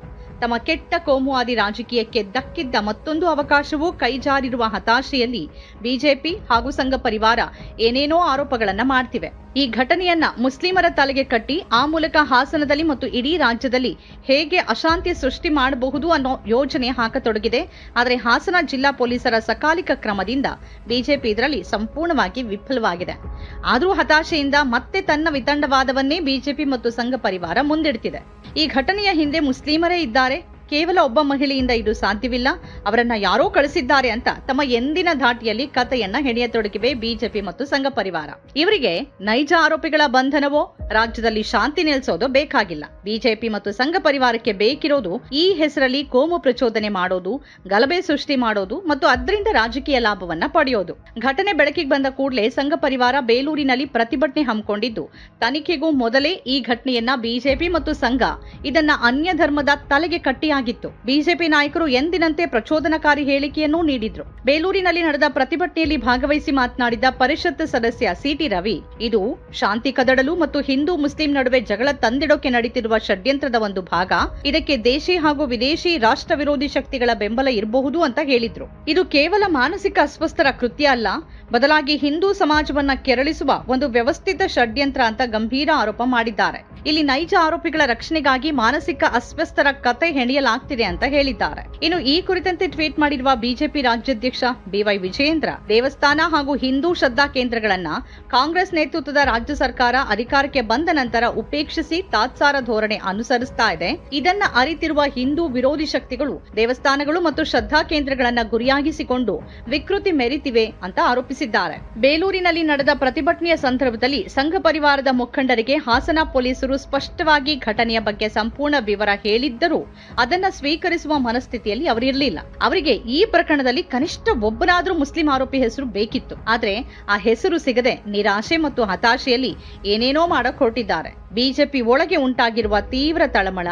ತಮ್ಮ ಕೆಟ್ಟ ಕೋಮುವಾದಿ ರಾಜಕೀಯಕ್ಕೆ ದಕ್ಕಿದ್ದ ಮತ್ತೊಂದು ಅವಕಾಶವೂ ಕೈಜಾರಿರುವ ಹತಾಶೆಯಲ್ಲಿ ಬಿಜೆಪಿ ಹಾಗೂ ಸಂಘ ಪರಿವಾರ ಏನೇನೋ ಆರೋಪಗಳನ್ನು ಮಾಡ್ತಿವೆ. ಈ ಘಟನೆಯನ್ನ ಮುಸ್ಲಿಮರ ತಲೆಗೆ ಕಟ್ಟಿ ಆ ಮೂಲಕ ಹಾಸನದಲ್ಲಿ ಮತ್ತು ಇಡೀ ರಾಜ್ಯದಲ್ಲಿ ಹೇಗೆ ಅಶಾಂತಿ ಸೃಷ್ಟಿ ಮಾಡಬಹುದು ಅನ್ನೋ ಯೋಜನೆ ಹಾಕತೊಡಗಿದೆ. ಆದರೆ ಹಾಸನ ಜಿಲ್ಲಾ ಪೊಲೀಸರ ಸಕಾಲಿಕ ಕ್ರಮದಿಂದ ಬಿಜೆಪಿ ಇದರಲ್ಲಿ ಸಂಪೂರ್ಣವಾಗಿ ವಿಫಲವಾಗಿದೆ. ಆದರೂ ಹತಾಶೆಯಿಂದ ಮತ್ತೆ ತನ್ನ ವಿತಂಡವಾದವನ್ನೇ ಬಿಜೆಪಿ ಮತ್ತು ಸಂಘ ಪರಿವಾರ ಮುಂದಿಡ್ತಿದೆ. ಈ ಘಟನೆಯ ಹಿಂದೆ ಮುಸ್ಲಿಮರೇ ಇದ್ದಾರೆ. ಕೇವಲ ಒಬ್ಬ ಮಹಿಳೆಯಿಂದ ಇದು ಸಾಧ್ಯವಿಲ್ಲ. ಅವರನ್ನ ಯಾರೋ ಕಳಿಸಿದ್ದಾರೆ ಅಂತ ತಮ್ಮ ಎಂದಿನ ಧಾಟಿಯಲ್ಲಿ ಕಥೆಯನ್ನ ಹೆಣೆಯತೊಡಗಿವೆ ಬಿಜೆಪಿ ಮತ್ತು ಸಂಘ ಪರಿವಾರ. ಇವರಿಗೆ ನೈಜ ಆರೋಪಿಗಳ ಬಂಧನವೋ, ರಾಜ್ಯದಲ್ಲಿ ಶಾಂತಿ ನೆಲೆಸೋದು ಬೇಕಾಗಿಲ್ಲ. ಬಿಜೆಪಿ ಮತ್ತು ಸಂಘ ಪರಿವಾರಕ್ಕೆ ಬೇಕಿರೋದು ಈ ಹೆಸರಲ್ಲಿ ಕೋಮು ಪ್ರಚೋದನೆ ಮಾಡೋದು, ಗಲಭೆ ಸೃಷ್ಟಿ ಮಾಡೋದು ಮತ್ತು ಅದರಿಂದ ರಾಜಕೀಯ ಲಾಭವನ್ನ ಪಡೆಯೋದು. ಘಟನೆ ಬೆಳಕಿಗೆ ಬಂದ ಕೂಡಲೇ ಸಂಘ ಪರಿವಾರ ಬೇಲೂರಿನಲ್ಲಿ ಪ್ರತಿಭಟನೆ ಹಮ್ಮಿಕೊಂಡಿದ್ದು, ತನಿಖೆಗೂ ಮೊದಲೇ ಈ ಘಟನೆಯನ್ನ ಬಿಜೆಪಿ ಮತ್ತು ಸಂಘ ಇದನ್ನ ಅನ್ಯ ಧರ್ಮದ ತಲೆಗೆ ಕಟ್ಟಿಯಾಗಿತ್ತು ಬಿಜೆಪಿ ನಾಯಕರು ಎಂದಿನಂತೆ ಪ್ರಚೋದನಕಾರಿ ಹೇಳಿಕೆಯನ್ನೂ ನೀಡಿದ್ರು. ಬೇಲೂರಿನಲ್ಲಿ ನಡೆದ ಪ್ರತಿಭಟನೆಯಲ್ಲಿ ಭಾಗವಹಿಸಿ ಮಾತನಾಡಿದ ಪರಿಷತ್ ಸದಸ್ಯ ಸಿಟಿ ರವಿ, ಇದು ಶಾಂತಿ ಕದಡಲು ಮತ್ತು ಹಿಂದೂ ಮುಸ್ಲಿಂ ನಡುವೆ ಜಗಳ ತಂದಿಡೋಕೆ ನಡೆಯುತ್ತಿರುವ ಷಡ್ಯಂತ್ರದ ಒಂದು ಭಾಗ. ಇದಕ್ಕೆ ದೇಶಿ ಹಾಗೂ ವಿದೇಶಿ ರಾಷ್ಟ್ರ ವಿರೋಧಿ ಶಕ್ತಿಗಳ ಬೆಂಬಲ ಇರಬಹುದು ಅಂತ ಹೇಳಿದ್ರು. ಇದು ಕೇವಲ ಮಾನಸಿಕ ಅಸ್ವಸ್ಥರ ಕೃತ್ಯ ಅಲ್ಲ, ಬದಲಾಗಿ ಹಿಂದೂ ಸಮಾಜವನ್ನ ಕೆರಳಿಸುವ ಒಂದು ವ್ಯವಸ್ಥಿತ ಷಡ್ಯಂತ್ರ ಅಂತ ಗಂಭೀರ ಆರೋಪ ಮಾಡಿದ್ದಾರೆ. ಇಲ್ಲಿ ನೈಜ ಆರೋಪಿಗಳ ರಕ್ಷಣೆಗಾಗಿ ಮಾನಸಿಕ ಅಸ್ವಸ್ಥರ ಕತೆ ಹೆಣೆಯಲಾಗ್ತಿದೆ ಅಂತ ಹೇಳಿದ್ದಾರೆ. ಇನ್ನು ಈ ಕುರಿತಂತೆ ಟ್ವೀಟ್ ಮಾಡಿರುವ ಬಿಜೆಪಿ ರಾಜ್ಯಾಧ್ಯಕ್ಷ ಬಿವೈ ವಿಜಯೇಂದ್ರ, ದೇವಸ್ಥಾನ ಹಾಗೂ ಹಿಂದೂ ಶ್ರದ್ಧಾ ಕೇಂದ್ರಗಳನ್ನ ಕಾಂಗ್ರೆಸ್ ನೇತೃತ್ವದ ರಾಜ್ಯ ಸರ್ಕಾರ ಅಧಿಕಾರಕ್ಕೆ ಬಂದ ನಂತರ ಉಪೇಕ್ಷಿಸಿ ತಾತ್ಸಾರ ಧೋರಣೆ ಅನುಸರಿಸ್ತಾ ಇದೆ. ಇದನ್ನ ಅರಿತಿರುವ ಹಿಂದೂ ವಿರೋಧಿ ಶಕ್ತಿಗಳು ದೇವಸ್ಥಾನಗಳು ಮತ್ತು ಶ್ರದ್ಧಾ ಕೇಂದ್ರಗಳನ್ನ ಗುರಿಯಾಗಿಸಿಕೊಂಡು ವಿಕೃತಿ ಮೆರಿತಿವೆ ಅಂತ ಆರೋಪಿಸಿದ್ದಾರೆ. ಬೇಲೂರಿನಲ್ಲಿ ನಡೆದ ಪ್ರತಿಭಟನೆಯ ಸಂದರ್ಭದಲ್ಲಿ ಸಂಘ ಪರಿವಾರದ ಮುಖಂಡರಿಗೆ ಹಾಸನ ಪೊಲೀಸರು ಸ್ಪಷ್ಟವಾಗಿ ಘಟನೆಯ ಬಗ್ಗೆ ಸಂಪೂರ್ಣ ವಿವರ ಹೇಳಿದ್ದರೂ ಅದನ್ನ ಇದನ್ನ ಸ್ವೀಕರಿಸುವ ಮನಸ್ಥಿತಿಯಲ್ಲಿ ಅವರಿರಲಿಲ್ಲ ಅವರಿಗೆ ಈ ಪ್ರಕರಣದಲ್ಲಿ ಕನಿಷ್ಠ ಒಬ್ಬನಾದ್ರೂ ಮುಸ್ಲಿಂ ಆರೋಪಿ ಹೆಸರು ಬೇಕಿತ್ತು. ಆದ್ರೆ ಆ ಹೆಸರು ಸಿಗದೆ ನಿರಾಶೆ ಮತ್ತು ಹತಾಶೆಯಲ್ಲಿ ಏನೇನೋ ಮಾಡಕ್ ಹೊರಟಿದ್ದಾರೆ. ಬಿಜೆಪಿ ಒಳಗೆ ಉಂಟಾಗಿರುವ ತೀವ್ರ ತಳಮಳ,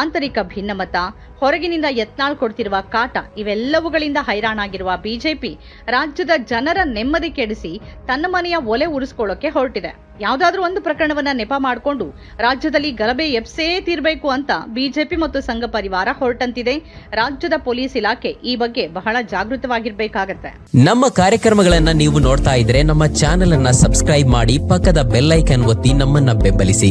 ಆಂತರಿಕ ಭಿನ್ನಮತ, ಹೊರಗಿನಿಂದ ಯತ್ನಾಳ್ ಕೊಡ್ತಿರುವ ಕಾಟ ಇವೆಲ್ಲವುಗಳಿಂದ ಹೈರಾಣಾಗಿರುವ ಬಿಜೆಪಿ ರಾಜ್ಯದ ಜನರ ನೆಮ್ಮದಿ ಕೆಡಿಸಿ ತನ್ನ ಮನೆಯ ಒಲೆ ಉರಿಸ್ಕೊಳ್ಳೋಕೆ ಹೊರಟಿದೆ. ಯಾವುದಾದ್ರೂ ಒಂದು ಪ್ರಕರಣವನ್ನ ನೆಪ ಮಾಡಿಕೊಂಡು ರಾಜ್ಯದಲ್ಲಿ ಗಲಭೆ ಎಪ್ಸೇ ತೀರ್ಬೇಕು ಅಂತ ಬಿಜೆಪಿ ಮತ್ತು ಸಂಘ ಪರಿವಾರ ಹೊರಟಂತಿದೆ. ರಾಜ್ಯದ ಪೊಲೀಸ್ ಇಲಾಖೆ ಈ ಬಗ್ಗೆ ಬಹಳ ಜಾಗೃತವಾಗಿರ್ಬೇಕಾಗತ್ತೆ.
ನಮ್ಮ ಕಾರ್ಯಕ್ರಮಗಳನ್ನ ನೀವು ನೋಡ್ತಾ ಇದ್ರೆ ನಮ್ಮ ಚಾನೆಲ್ ಅನ್ನ ಸಬ್ಸ್ಕ್ರೈಬ್ ಮಾಡಿ ಪಕ್ಕದ ಬೆಲ್ಲೈಕನ್ ಒತ್ತಿ ನಮ್ಮನ್ನ ಬೆಂಬಲಿಸಿ.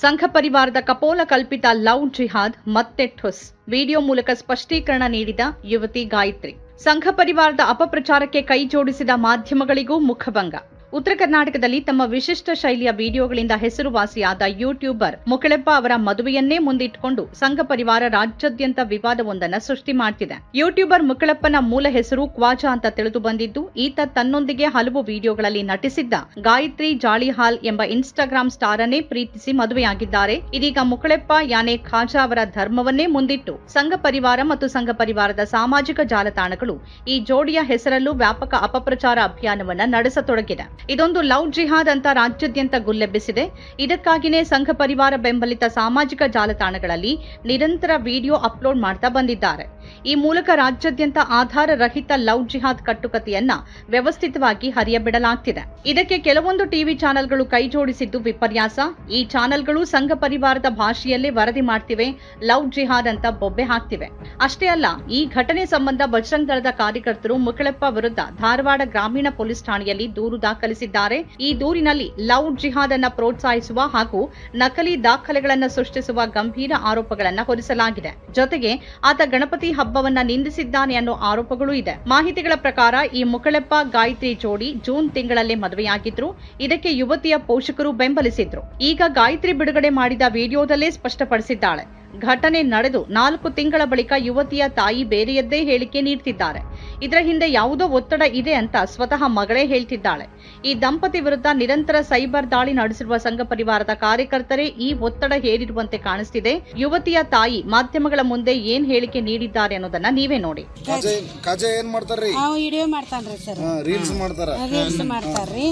ಸಂಘ ಪರಿವಾರದ ಕಪೋಲ ಕಲ್ಪಿತ ಲವ್ ಜಿಹಾದ್ ಮತ್ತೆ ಠುಸ್. ವಿಡಿಯೋ ಮೂಲಕ ಸ್ಪಷ್ಟೀಕರಣ ನೀಡಿದ ಯುವತಿ ಗಾಯತ್ರಿ. ಸಂಘ ಪರಿವಾರದ ಅಪಪ್ರಚಾರಕ್ಕೆ ಕೈ ಜೋಡಿಸಿದ ಮಾಧ್ಯಮಗಳಿಗೂ ಮುಖಭಂಗ. ಉತ್ತರ ಕರ್ನಾಟಕದಲ್ಲಿ ತಮ್ಮ ವಿಶಿಷ್ಟ ಶೈಲಿಯ ವಿಡಿಯೋಗಳಿಂದ ಹೆಸರುವಾಸಿಯಾದ ಯೂಟ್ಯೂಬರ್ ಮುಕಳೆಪ್ಪ ಅವರ ಮದುವೆಯನ್ನೇ ಮುಂದಿಟ್ಟುಕೊಂಡು ಸಂಘ ಪರಿವಾರ ರಾಜ್ಯಾದ್ಯಂತ ವಿವಾದವೊಂದನ್ನು ಸೃಷ್ಟಿ ಮಾಡ್ತಿದೆ. ಯೂಟ್ಯೂಬರ್ ಮುಕಳಪ್ಪನ ಮೂಲ ಹೆಸರು ಕ್ವಾಜಾ ಅಂತ ತಿಳಿದು ಬಂದಿದ್ದು, ಈತ ತನ್ನೊಂದಿಗೆ ಹಲವು ವಿಡಿಯೋಗಳಲ್ಲಿ ನಟಿಸಿದ್ದ ಗಾಯತ್ರಿ ಜಾಳಿಹಾಲ್ ಎಂಬ ಇನ್ಸ್ಟಾಗ್ರಾಂ ಸ್ಟಾರ್ ಅನ್ನೇ ಪ್ರೀತಿಸಿ ಮದುವೆಯಾಗಿದ್ದಾರೆ. ಇದೀಗ ಮುಕಳೆಪ್ಪ, ಯಾನೆ ಖಾಜಾ ಅವರ ಧರ್ಮವನ್ನೇ ಮುಂದಿಟ್ಟು ಸಂಘ ಪರಿವಾರ ಮತ್ತು ಸಂಘ ಪರಿವಾರದ ಸಾಮಾಜಿಕ ಜಾಲತಾಣಗಳು ಈ ಜೋಡಿಯ ಹೆಸರಲ್ಲೂ ವ್ಯಾಪಕ ಅಪಪ್ರಚಾರ ಅಭಿಯಾನವನ್ನ ನಡೆಸತೊಡಗಿದೆ. ಇದೊಂದು ಲವ್ ಜಿಹಾದ್ ಅಂತ ರಾಜ್ಯಾದ್ಯಂತ ಗುಲ್ಲೆಬ್ಬಿಸಿದೆ. ಇದಕ್ಕಾಗಿನೇ ಸಂಘ ಪರಿವಾರ ಬೆಂಬಲಿತ ಸಾಮಾಜಿಕ ಜಾಲತಾಣಗಳಲ್ಲಿ ನಿರಂತರ ವಿಡಿಯೋ ಅಪ್ಲೋಡ್ ಮಾಡ್ತಾ ಬಂದಿದ್ದಾರೆ. ಈ ಮೂಲಕ ರಾಜ್ಯಾದ್ಯಂತ ಆಧಾರ ರಹಿತ ಲವ್ ಜಿಹಾದ್ ಕಟ್ಟುಕತೆಯನ್ನ ವ್ಯವಸ್ಥಿತವಾಗಿ ಹರಿಯಬಿಡಲಾಗ್ತಿದೆ. ಇದಕ್ಕೆ ಕೆಲವೊಂದು ಟಿವಿ ಚಾನೆಲ್ಗಳು ಕೈ ಜೋಡಿಸಿದ್ದು ವಿಪರ್ಯಾಸ. ಈ ಚಾನೆಲ್ಗಳು ಸಂಘ ಪರಿವಾರದ ಭಾಷೆಯಲ್ಲೇ ವರದಿ ಮಾಡ್ತಿವೆ, ಲವ್ ಜಿಹಾದ್ ಅಂತ ಬೊಬ್ಬೆ ಹಾಕ್ತಿವೆ. ಅಷ್ಟೇ ಅಲ್ಲ, ಈ ಘಟನೆ ಸಂಬಂಧ ಬಜರಂಗ್ ದಳದ ಕಾರ್ಯಕರ್ತರು ಮುಕಳಪ್ಪ ವಿರುದ್ಧ ಧಾರವಾಡ ಗ್ರಾಮೀಣ ಪೊಲೀಸ್ ಠಾಣೆಯಲ್ಲಿ ದೂರು ದಾಖಲಿಸಿದ್ದಾರೆ. ಈ ದೂರಿನಲ್ಲಿ ಲವ್ ಜಿಹಾದ್ ಅನ್ನ ಪ್ರೋತ್ಸಾಹಿಸುವ ಹಾಗೂ ನಕಲಿ ದಾಖಲೆಗಳನ್ನು ಸೃಷ್ಟಿಸುವ ಗಂಭೀರ ಆರೋಪಗಳನ್ನು ಹೊರಿಸಲಾಗಿದೆ. ಜೊತೆಗೆ ಆತ ಗಣಪತಿ ಹಬ್ಬವನ್ನ ನಿಂದಿಸಿದ್ದಾನೆ ಅನ್ನೋ ಆರೋಪಗಳು ಇದೆ. ಮಾಹಿತಿಗಳ ಪ್ರಕಾರ ಈ ಮುಕಳೆಪ್ಪ, ಗಾಯತ್ರಿ ಜೋಡಿ ಜೂನ್ ತಿಂಗಳಲ್ಲೇ ಮದುವೆಯಾಗಿದ್ರು. ಇದಕ್ಕೆ ಯುವತಿಯ ಪೋಷಕರು ಬೆಂಬಲಿಸಿದ್ರು. ಈಗ ಗಾಯತ್ರಿ ಬಿಡುಗಡೆ ಮಾಡಿದ ವಿಡಿಯೋದಲ್ಲೇ ಸ್ಪಷ್ಟಪಡಿಸಿದ್ದಾಳೆ. ಘಟನೆ ನಡೆದು ನಾಲ್ಕು ತಿಂಗಳ ಬಳಿಕ ಯುವತಿಯ ತಾಯಿ ಬೇರೆಯದ್ದೇ ಹೇಳಿಕೆ ನೀಡ್ತಿದ್ದಾರೆ. ಇದರ ಹಿಂದೆ ಯಾವುದೋ ಒತ್ತಡ ಇದೆ ಅಂತ ಸ್ವತಃ ಮಗಳೇ ಹೇಳ್ತಿದ್ದಾಳೆ. ಈ ದಂಪತಿ ವಿರುದ್ಧ ನಿರಂತರ ಸೈಬರ್ ದಾಳಿ ನಡೆಸಿರುವ ಸಂಘ ಪರಿವಾರದ ಕಾರ್ಯಕರ್ತರೇ ಈ ಒತ್ತಡ ಹೇರಿರುವಂತೆ ಕಾಣಿಸ್ತಿದೆ. ಯುವತಿಯ ತಾಯಿ ಮಾಧ್ಯಮಗಳ ಮುಂದೆ ಏನ್ ಹೇಳಿಕೆ ನೀಡಿದ್ದಾರೆ ಅನ್ನೋದನ್ನ ನೀವೇ ನೋಡಿ.
ಕಾಜೆ ಕಾಜೆ ಏನ್ ಮಾಡ್ತಾರ್ರಿ?
ಅವ ವಿಡಿಯೋ ಮಾಡ್ತಾನ್ರಿ ಸರ್
ರೀಲ್ಸ್ ಮಾಡ್ತಾರ.
ರೀಲ್ಸ್ ಮಾಡ್ತಾರ್ರಿ.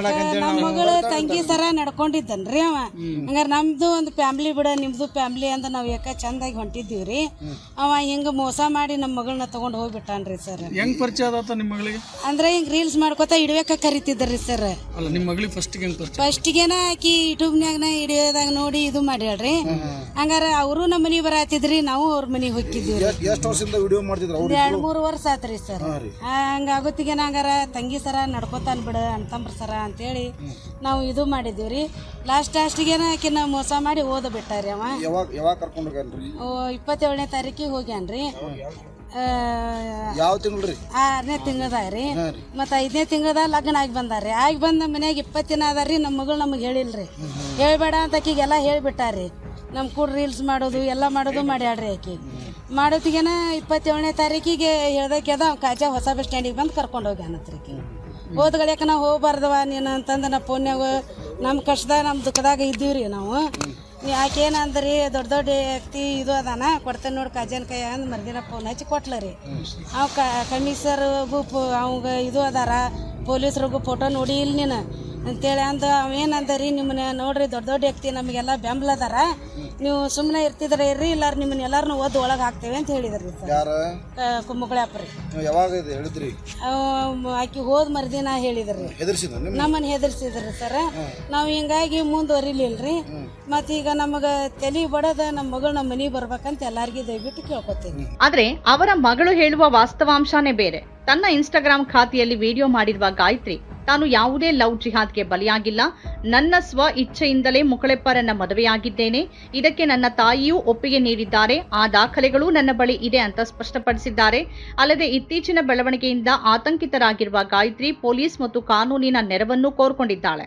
ಅದಕ್ಕ ನಮ್ಮ ಮಗಳು ತಂಗಿ ಸರ ನಡ್ಕೊಂಡಿದ್ದನ್ರಿ ಅವ. ಹಂಗಾರ ನಮ್ದು ಒಂದು ಫ್ಯಾಮಿಲಿ ಬಿಡ ನಿಮ್ದು ಫ್ಯಾಮ್ಲಿ ಅಂತ ನಾವ್ ಯಾಕ ಚಂದಾಗಿ ಹೊಂಟಿದ್ದೀವಿ ರೀ ಅವ ಹಿಂಗ ಮೋಸ ಮಾಡಿ ನಮ್ಮ ಮಗಳನ್ನ ತಗೊಂಡ್ ಹೋಗ್ಬಿಟ್ಟಾನ್ರಿ ಸರ್.
ಹೆಂಗ್ ಪರಿಚಯ ಆದಾತ ನಿಮ್ಮ ಮಗಳಿಗೆ?
ಅಂದ್ರೆ ಹಿಂಗ್ ರೀಲ್ಸ್ ಮಾಡ್ಕೊತ ಇಡ್ಬೇಕ ಕರಿತಿದ್ರಿ ಸರ್.
ಅಲ್ಲ ನಿಮ್ಮ ಮಗಳಿಗೆ ಫಸ್ಟ್ ಹೆಂಗ್ ಪರಿಚಯ?
ಫಸ್ಟಿಗೆನ ಆಕಿ ಯೂಟ್ಯೂಬ್ನ್ಯಾಗನ ಹಿಡಿಯೋದಾಗ ನೋಡಿ ಇದು ಮಾಡ್ಯಾಳ್ರಿ. ಹಂಗಾರ ಅವರು ನಮ್ಮ ಮನಿಗೆ ಬರತಿದ್ರಿ ನಾವು ಅವ್ರ ಮನಿಗೆ ಹೋಗಿದ್ದೀವ್ರಿ
ಎಷ್ಟು ವರ್ಷದಿಂದ ವಿಡಿಯೋ ಮಾಡ್ತಿದ್ರ ಅವ್ರು
ಎರಡ್ ಮೂರು ವರ್ಷ ಆತ್ರಿ ಸರ್. ಹಂಗಾಗುತ್ತಿಗೆ ಹಂಗಾರ ತಂಗಿ ಸರ ನಡ್ಕೋತಾನ ಬಿಡ ಅಂತಂಬ್ರ ಸರ ಅಂತೇಳಿ ನಾವು ಇದು ಮಾಡಿದೀವ್ರಿ ಲಾಸ್ಟ್ ಲಾಸ್ಟಿಗೆನ ಆಕಿನ ಮೋಸ ಮಾಡಿ ಓದ ಬಿಟ್ಟಾರಿ ಅವ.
ಯಾವಾಗ ಯಾವಾಗ ಕರ್ಕೊಂಡು ಹೋಗ್ಯಾನ್ರಿ?
ಓ, ಇಪ್ಪತ್ತೇಳನೇ ತಾರೀಕಿಗೆ ಹೋಗ್ಯಾನ್ರಿ. ಆ,
ಯಾವ ತಿಂಗಳ್ರಿ
ಆರನೇ ತಿಂಗಳದಾಗ ರೀ. ಮತ್ತು ಐದನೇ ತಿಂಗಳದಾಗ ಲಗ್ನ ಆಗಿ ಬಂದಾರ್ರಿ. ಆಗಿ ಬಂದ ಮನ್ಯಾಗೆ ಇಪ್ಪತ್ತು ದಿನ ಅದಾರ್ರಿ ನಮ್ಮ ಮಗಳು ನಮಗೆ ಹೇಳಿಲ್ರಿ. ಹೇಳ್ಬೇಡ ಅಂತ ಆಕಿಗೆಲ್ಲ ಹೇಳಿಬಿಟ್ಟಾರಿ ನಮ್ಮ ಕೂಡ ರೀಲ್ಸ್ ಮಾಡೋದು ಎಲ್ಲ ಮಾಡೋದು ಮಾಡ್ಯಾಡ್ರಿ ಆಕಿ. ಮಾಡೋತಿಗೆನ ಇಪ್ಪತ್ತೇಳನೇ ತಾರೀಕಿಗೆ ಹೇಳ್ದಕ್ಕೆದ ಕಾಜ ಕಾಜಾ ಹೊಸ ಬಸ್ ಸ್ಟ್ಯಾಂಡಿಗೆ ಬಂದು ಕರ್ಕೊಂಡು ಹೋಗ್ಯಾನತ್ರಿ ಆಕಿ. ಹೋದ ಗಳಿಯಾಕ ನಾವು ಹೋಗ್ಬಾರ್ದವ ನೀನು ಅಂತಂದು ನಾ ಫೋನ್ಯಾಗ ನಮ್ಮ ಕಷ್ಟದಾಗ ನಮ್ಮ ದುಃಖದಾಗ ಇದ್ದೀವ್ರಿ ನಾವು. ಯಾಕೆ ಏನಂದ್ರಿ ದೊಡ್ಡ ದೊಡ್ಡ ವ್ಯಕ್ತಿ ಇದು ಅದಾನ, ಕೊಡ್ತೇನೆ ನೋಡಿ ಕಾಜನ್ ಕೈ ಅಂದ್ ಮರ್ದಿನ ಫೋನ್ ಹಚ್ಚಿ ಕೊಟ್ಲ ರೀ. ಅವ ಕಮಿಷರ್ಗೂ ಅವಂಗ ಇದು ಅದಾರ, ಪೊಲೀಸ್ರಿಗೂ ಫೋಟೋ ನೋಡಿ ಇಲ್ಲಿ ನೀನು. ಅಂತೇಳಿ ಅಂದ ಅವೇನಂದ ರೀ ನಿಮ್ಮನ್ನ ನೋಡ್ರಿ ದೊಡ್ಡ ದೊಡ್ಡ ವ್ಯಕ್ತಿ ನಮಗೆಲ್ಲ ಬೆಂಬಲ ಅದಾರ. ನೀವು ಸುಮ್ಮನೆ ಇರ್ತಿದ್ರೆ ಇರ್ರಿ ಇಲ್ಲಾರ ನಿಮ್ಮನ್ನ ಎಲ್ಲಾರನು ಓದ್ ಒಳಗೆ ಹಾಕ್ತೇವೆ ಅಂತ ಹೇಳಿದ್ರಿ ಸರ್.
ಯಾರ?
ಕುಮ್ಮಗಳಪ್ಪ ರೀ.
ನೀವ್ ಯಾವಾಗ ಇದು ಹೇಳಿದ್ರಿ?
ಆಕಿ ಹೋದ್ ಮರ್ದಿನ ಹೇಳಿದ್ರಿ. ನಮ್ಮನ್ನ ಹೆದರ್ಸಿದ್ರಿ ಸರ್. ನಾವು ಹಿಂಗಾಗಿ ಮುಂದುವರಿಲಿಲ್ರಿ. ಈಗ ನಮಗೆ ತಲೆ ಬಡದ ನಮ್ಮ ಮಗಳು ನಮ್ಮ ಮನೆಗೆ ಬರ್ಬೇಕಂತ ಎಲ್ಲಾರ್ಗಿ ದಯವಿಟ್ಟು ಕೇಳ್ಕೊತೀನಿ
ಆದ್ರೆ ಅವರ ಮಗಳು ಹೇಳುವ ವಾಸ್ತವಾಂಶನೇ ಬೇರೆ. ತನ್ನ ಇನ್ಸ್ಟಾಗ್ರಾಂ ಖಾತೆಯಲ್ಲಿ ವಿಡಿಯೋ ಮಾಡಿರುವ ಗಾಯತ್ರಿ, ತಾನು ಯಾವುದೇ ಲವ್ ಜಿಹಾದ್ಗೆ ಬಲಿಯಾಗಿಲ್ಲ. ನನ್ನ ಸ್ವ ಇಚ್ಛೆಯಿಂದಲೇ ಮುಕಳೆಪ್ಪರನ್ನ ಮದುವೆಯಾಗಿದ್ದೇನೆ. ಇದಕ್ಕೆ ನನ್ನ ತಾಯಿಯೂ ಒಪ್ಪಿಗೆ ನೀಡಿದ್ದಾರೆ. ಆ ದಾಖಲೆಗಳು ನನ್ನ ಬಳಿ ಇದೆ ಅಂತ ಸ್ಪಷ್ಟಪಡಿಸಿದ್ದಾರೆ. ಅಲ್ಲದೆ ಇತ್ತೀಚಿನ ಬೆಳವಣಿಗೆಯಿಂದ ಆತಂಕಿತರಾಗಿರುವ ಗಾಯತ್ರಿ ಪೊಲೀಸ್ ಮತ್ತು ಕಾನೂನಿನ ನೆರವನ್ನು ಕೋರ್ಕೊಂಡಿದ್ದಾಳೆ.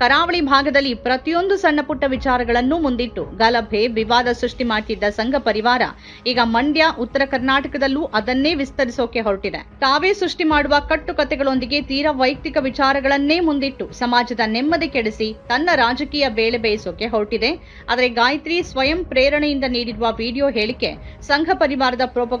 ಕರಾವಳಿ ಭಾಗದಲ್ಲಿ ಪ್ರತಿಯೊಂದು ಸಣ್ಣ ಪುಟ್ಟ ವಿಚಾರಗಳನ್ನು ಮುಂದಿಟ್ಟು ಗಲಭೆ, ವಿವಾದ ಸೃಷ್ಟಿ ಮಾಡ್ತಿದ್ದ ಸಂಘ ಪರಿವಾರ ಈಗ ಮಂಡ್ಯ, ಉತ್ತರ ಕರ್ನಾಟಕದಲ್ಲೂ ಅದನ್ನೇ ವಿಸ್ತರಿಸೋಕೆ ಹೊರಟಿದೆ. ತಾವೇ ಸೃಷ್ಟಿ ಮಾಡುವ ಕಟ್ಟುಕತೆಗಳೊಂದಿಗೆ ತೀರಾ ವೈಯಕ್ತಿಕ ವಿಚಾರಗಳನ್ನೇ ಮುಂದಿಟ್ಟು ಸಮಾಜದ ನೆಮ್ಮದಿ ಕೆಡಿಸಿ ತನ್ನ ರಾಜಕೀಯ ಬೇಳೆ ಬೇಯಿಸೋಕೆ ಹೊರಟಿದೆ. ಆದರೆ ಗಾಯತ್ರಿ ಸ್ವಯಂ ಪ್ರೇರಣೆಯಿಂದ ನೀಡಿರುವ ವಿಡಿಯೋ ಹೇಳಿಕೆ ಸಂಘ ಪರಿವಾರದ ಪ್ರೋಪ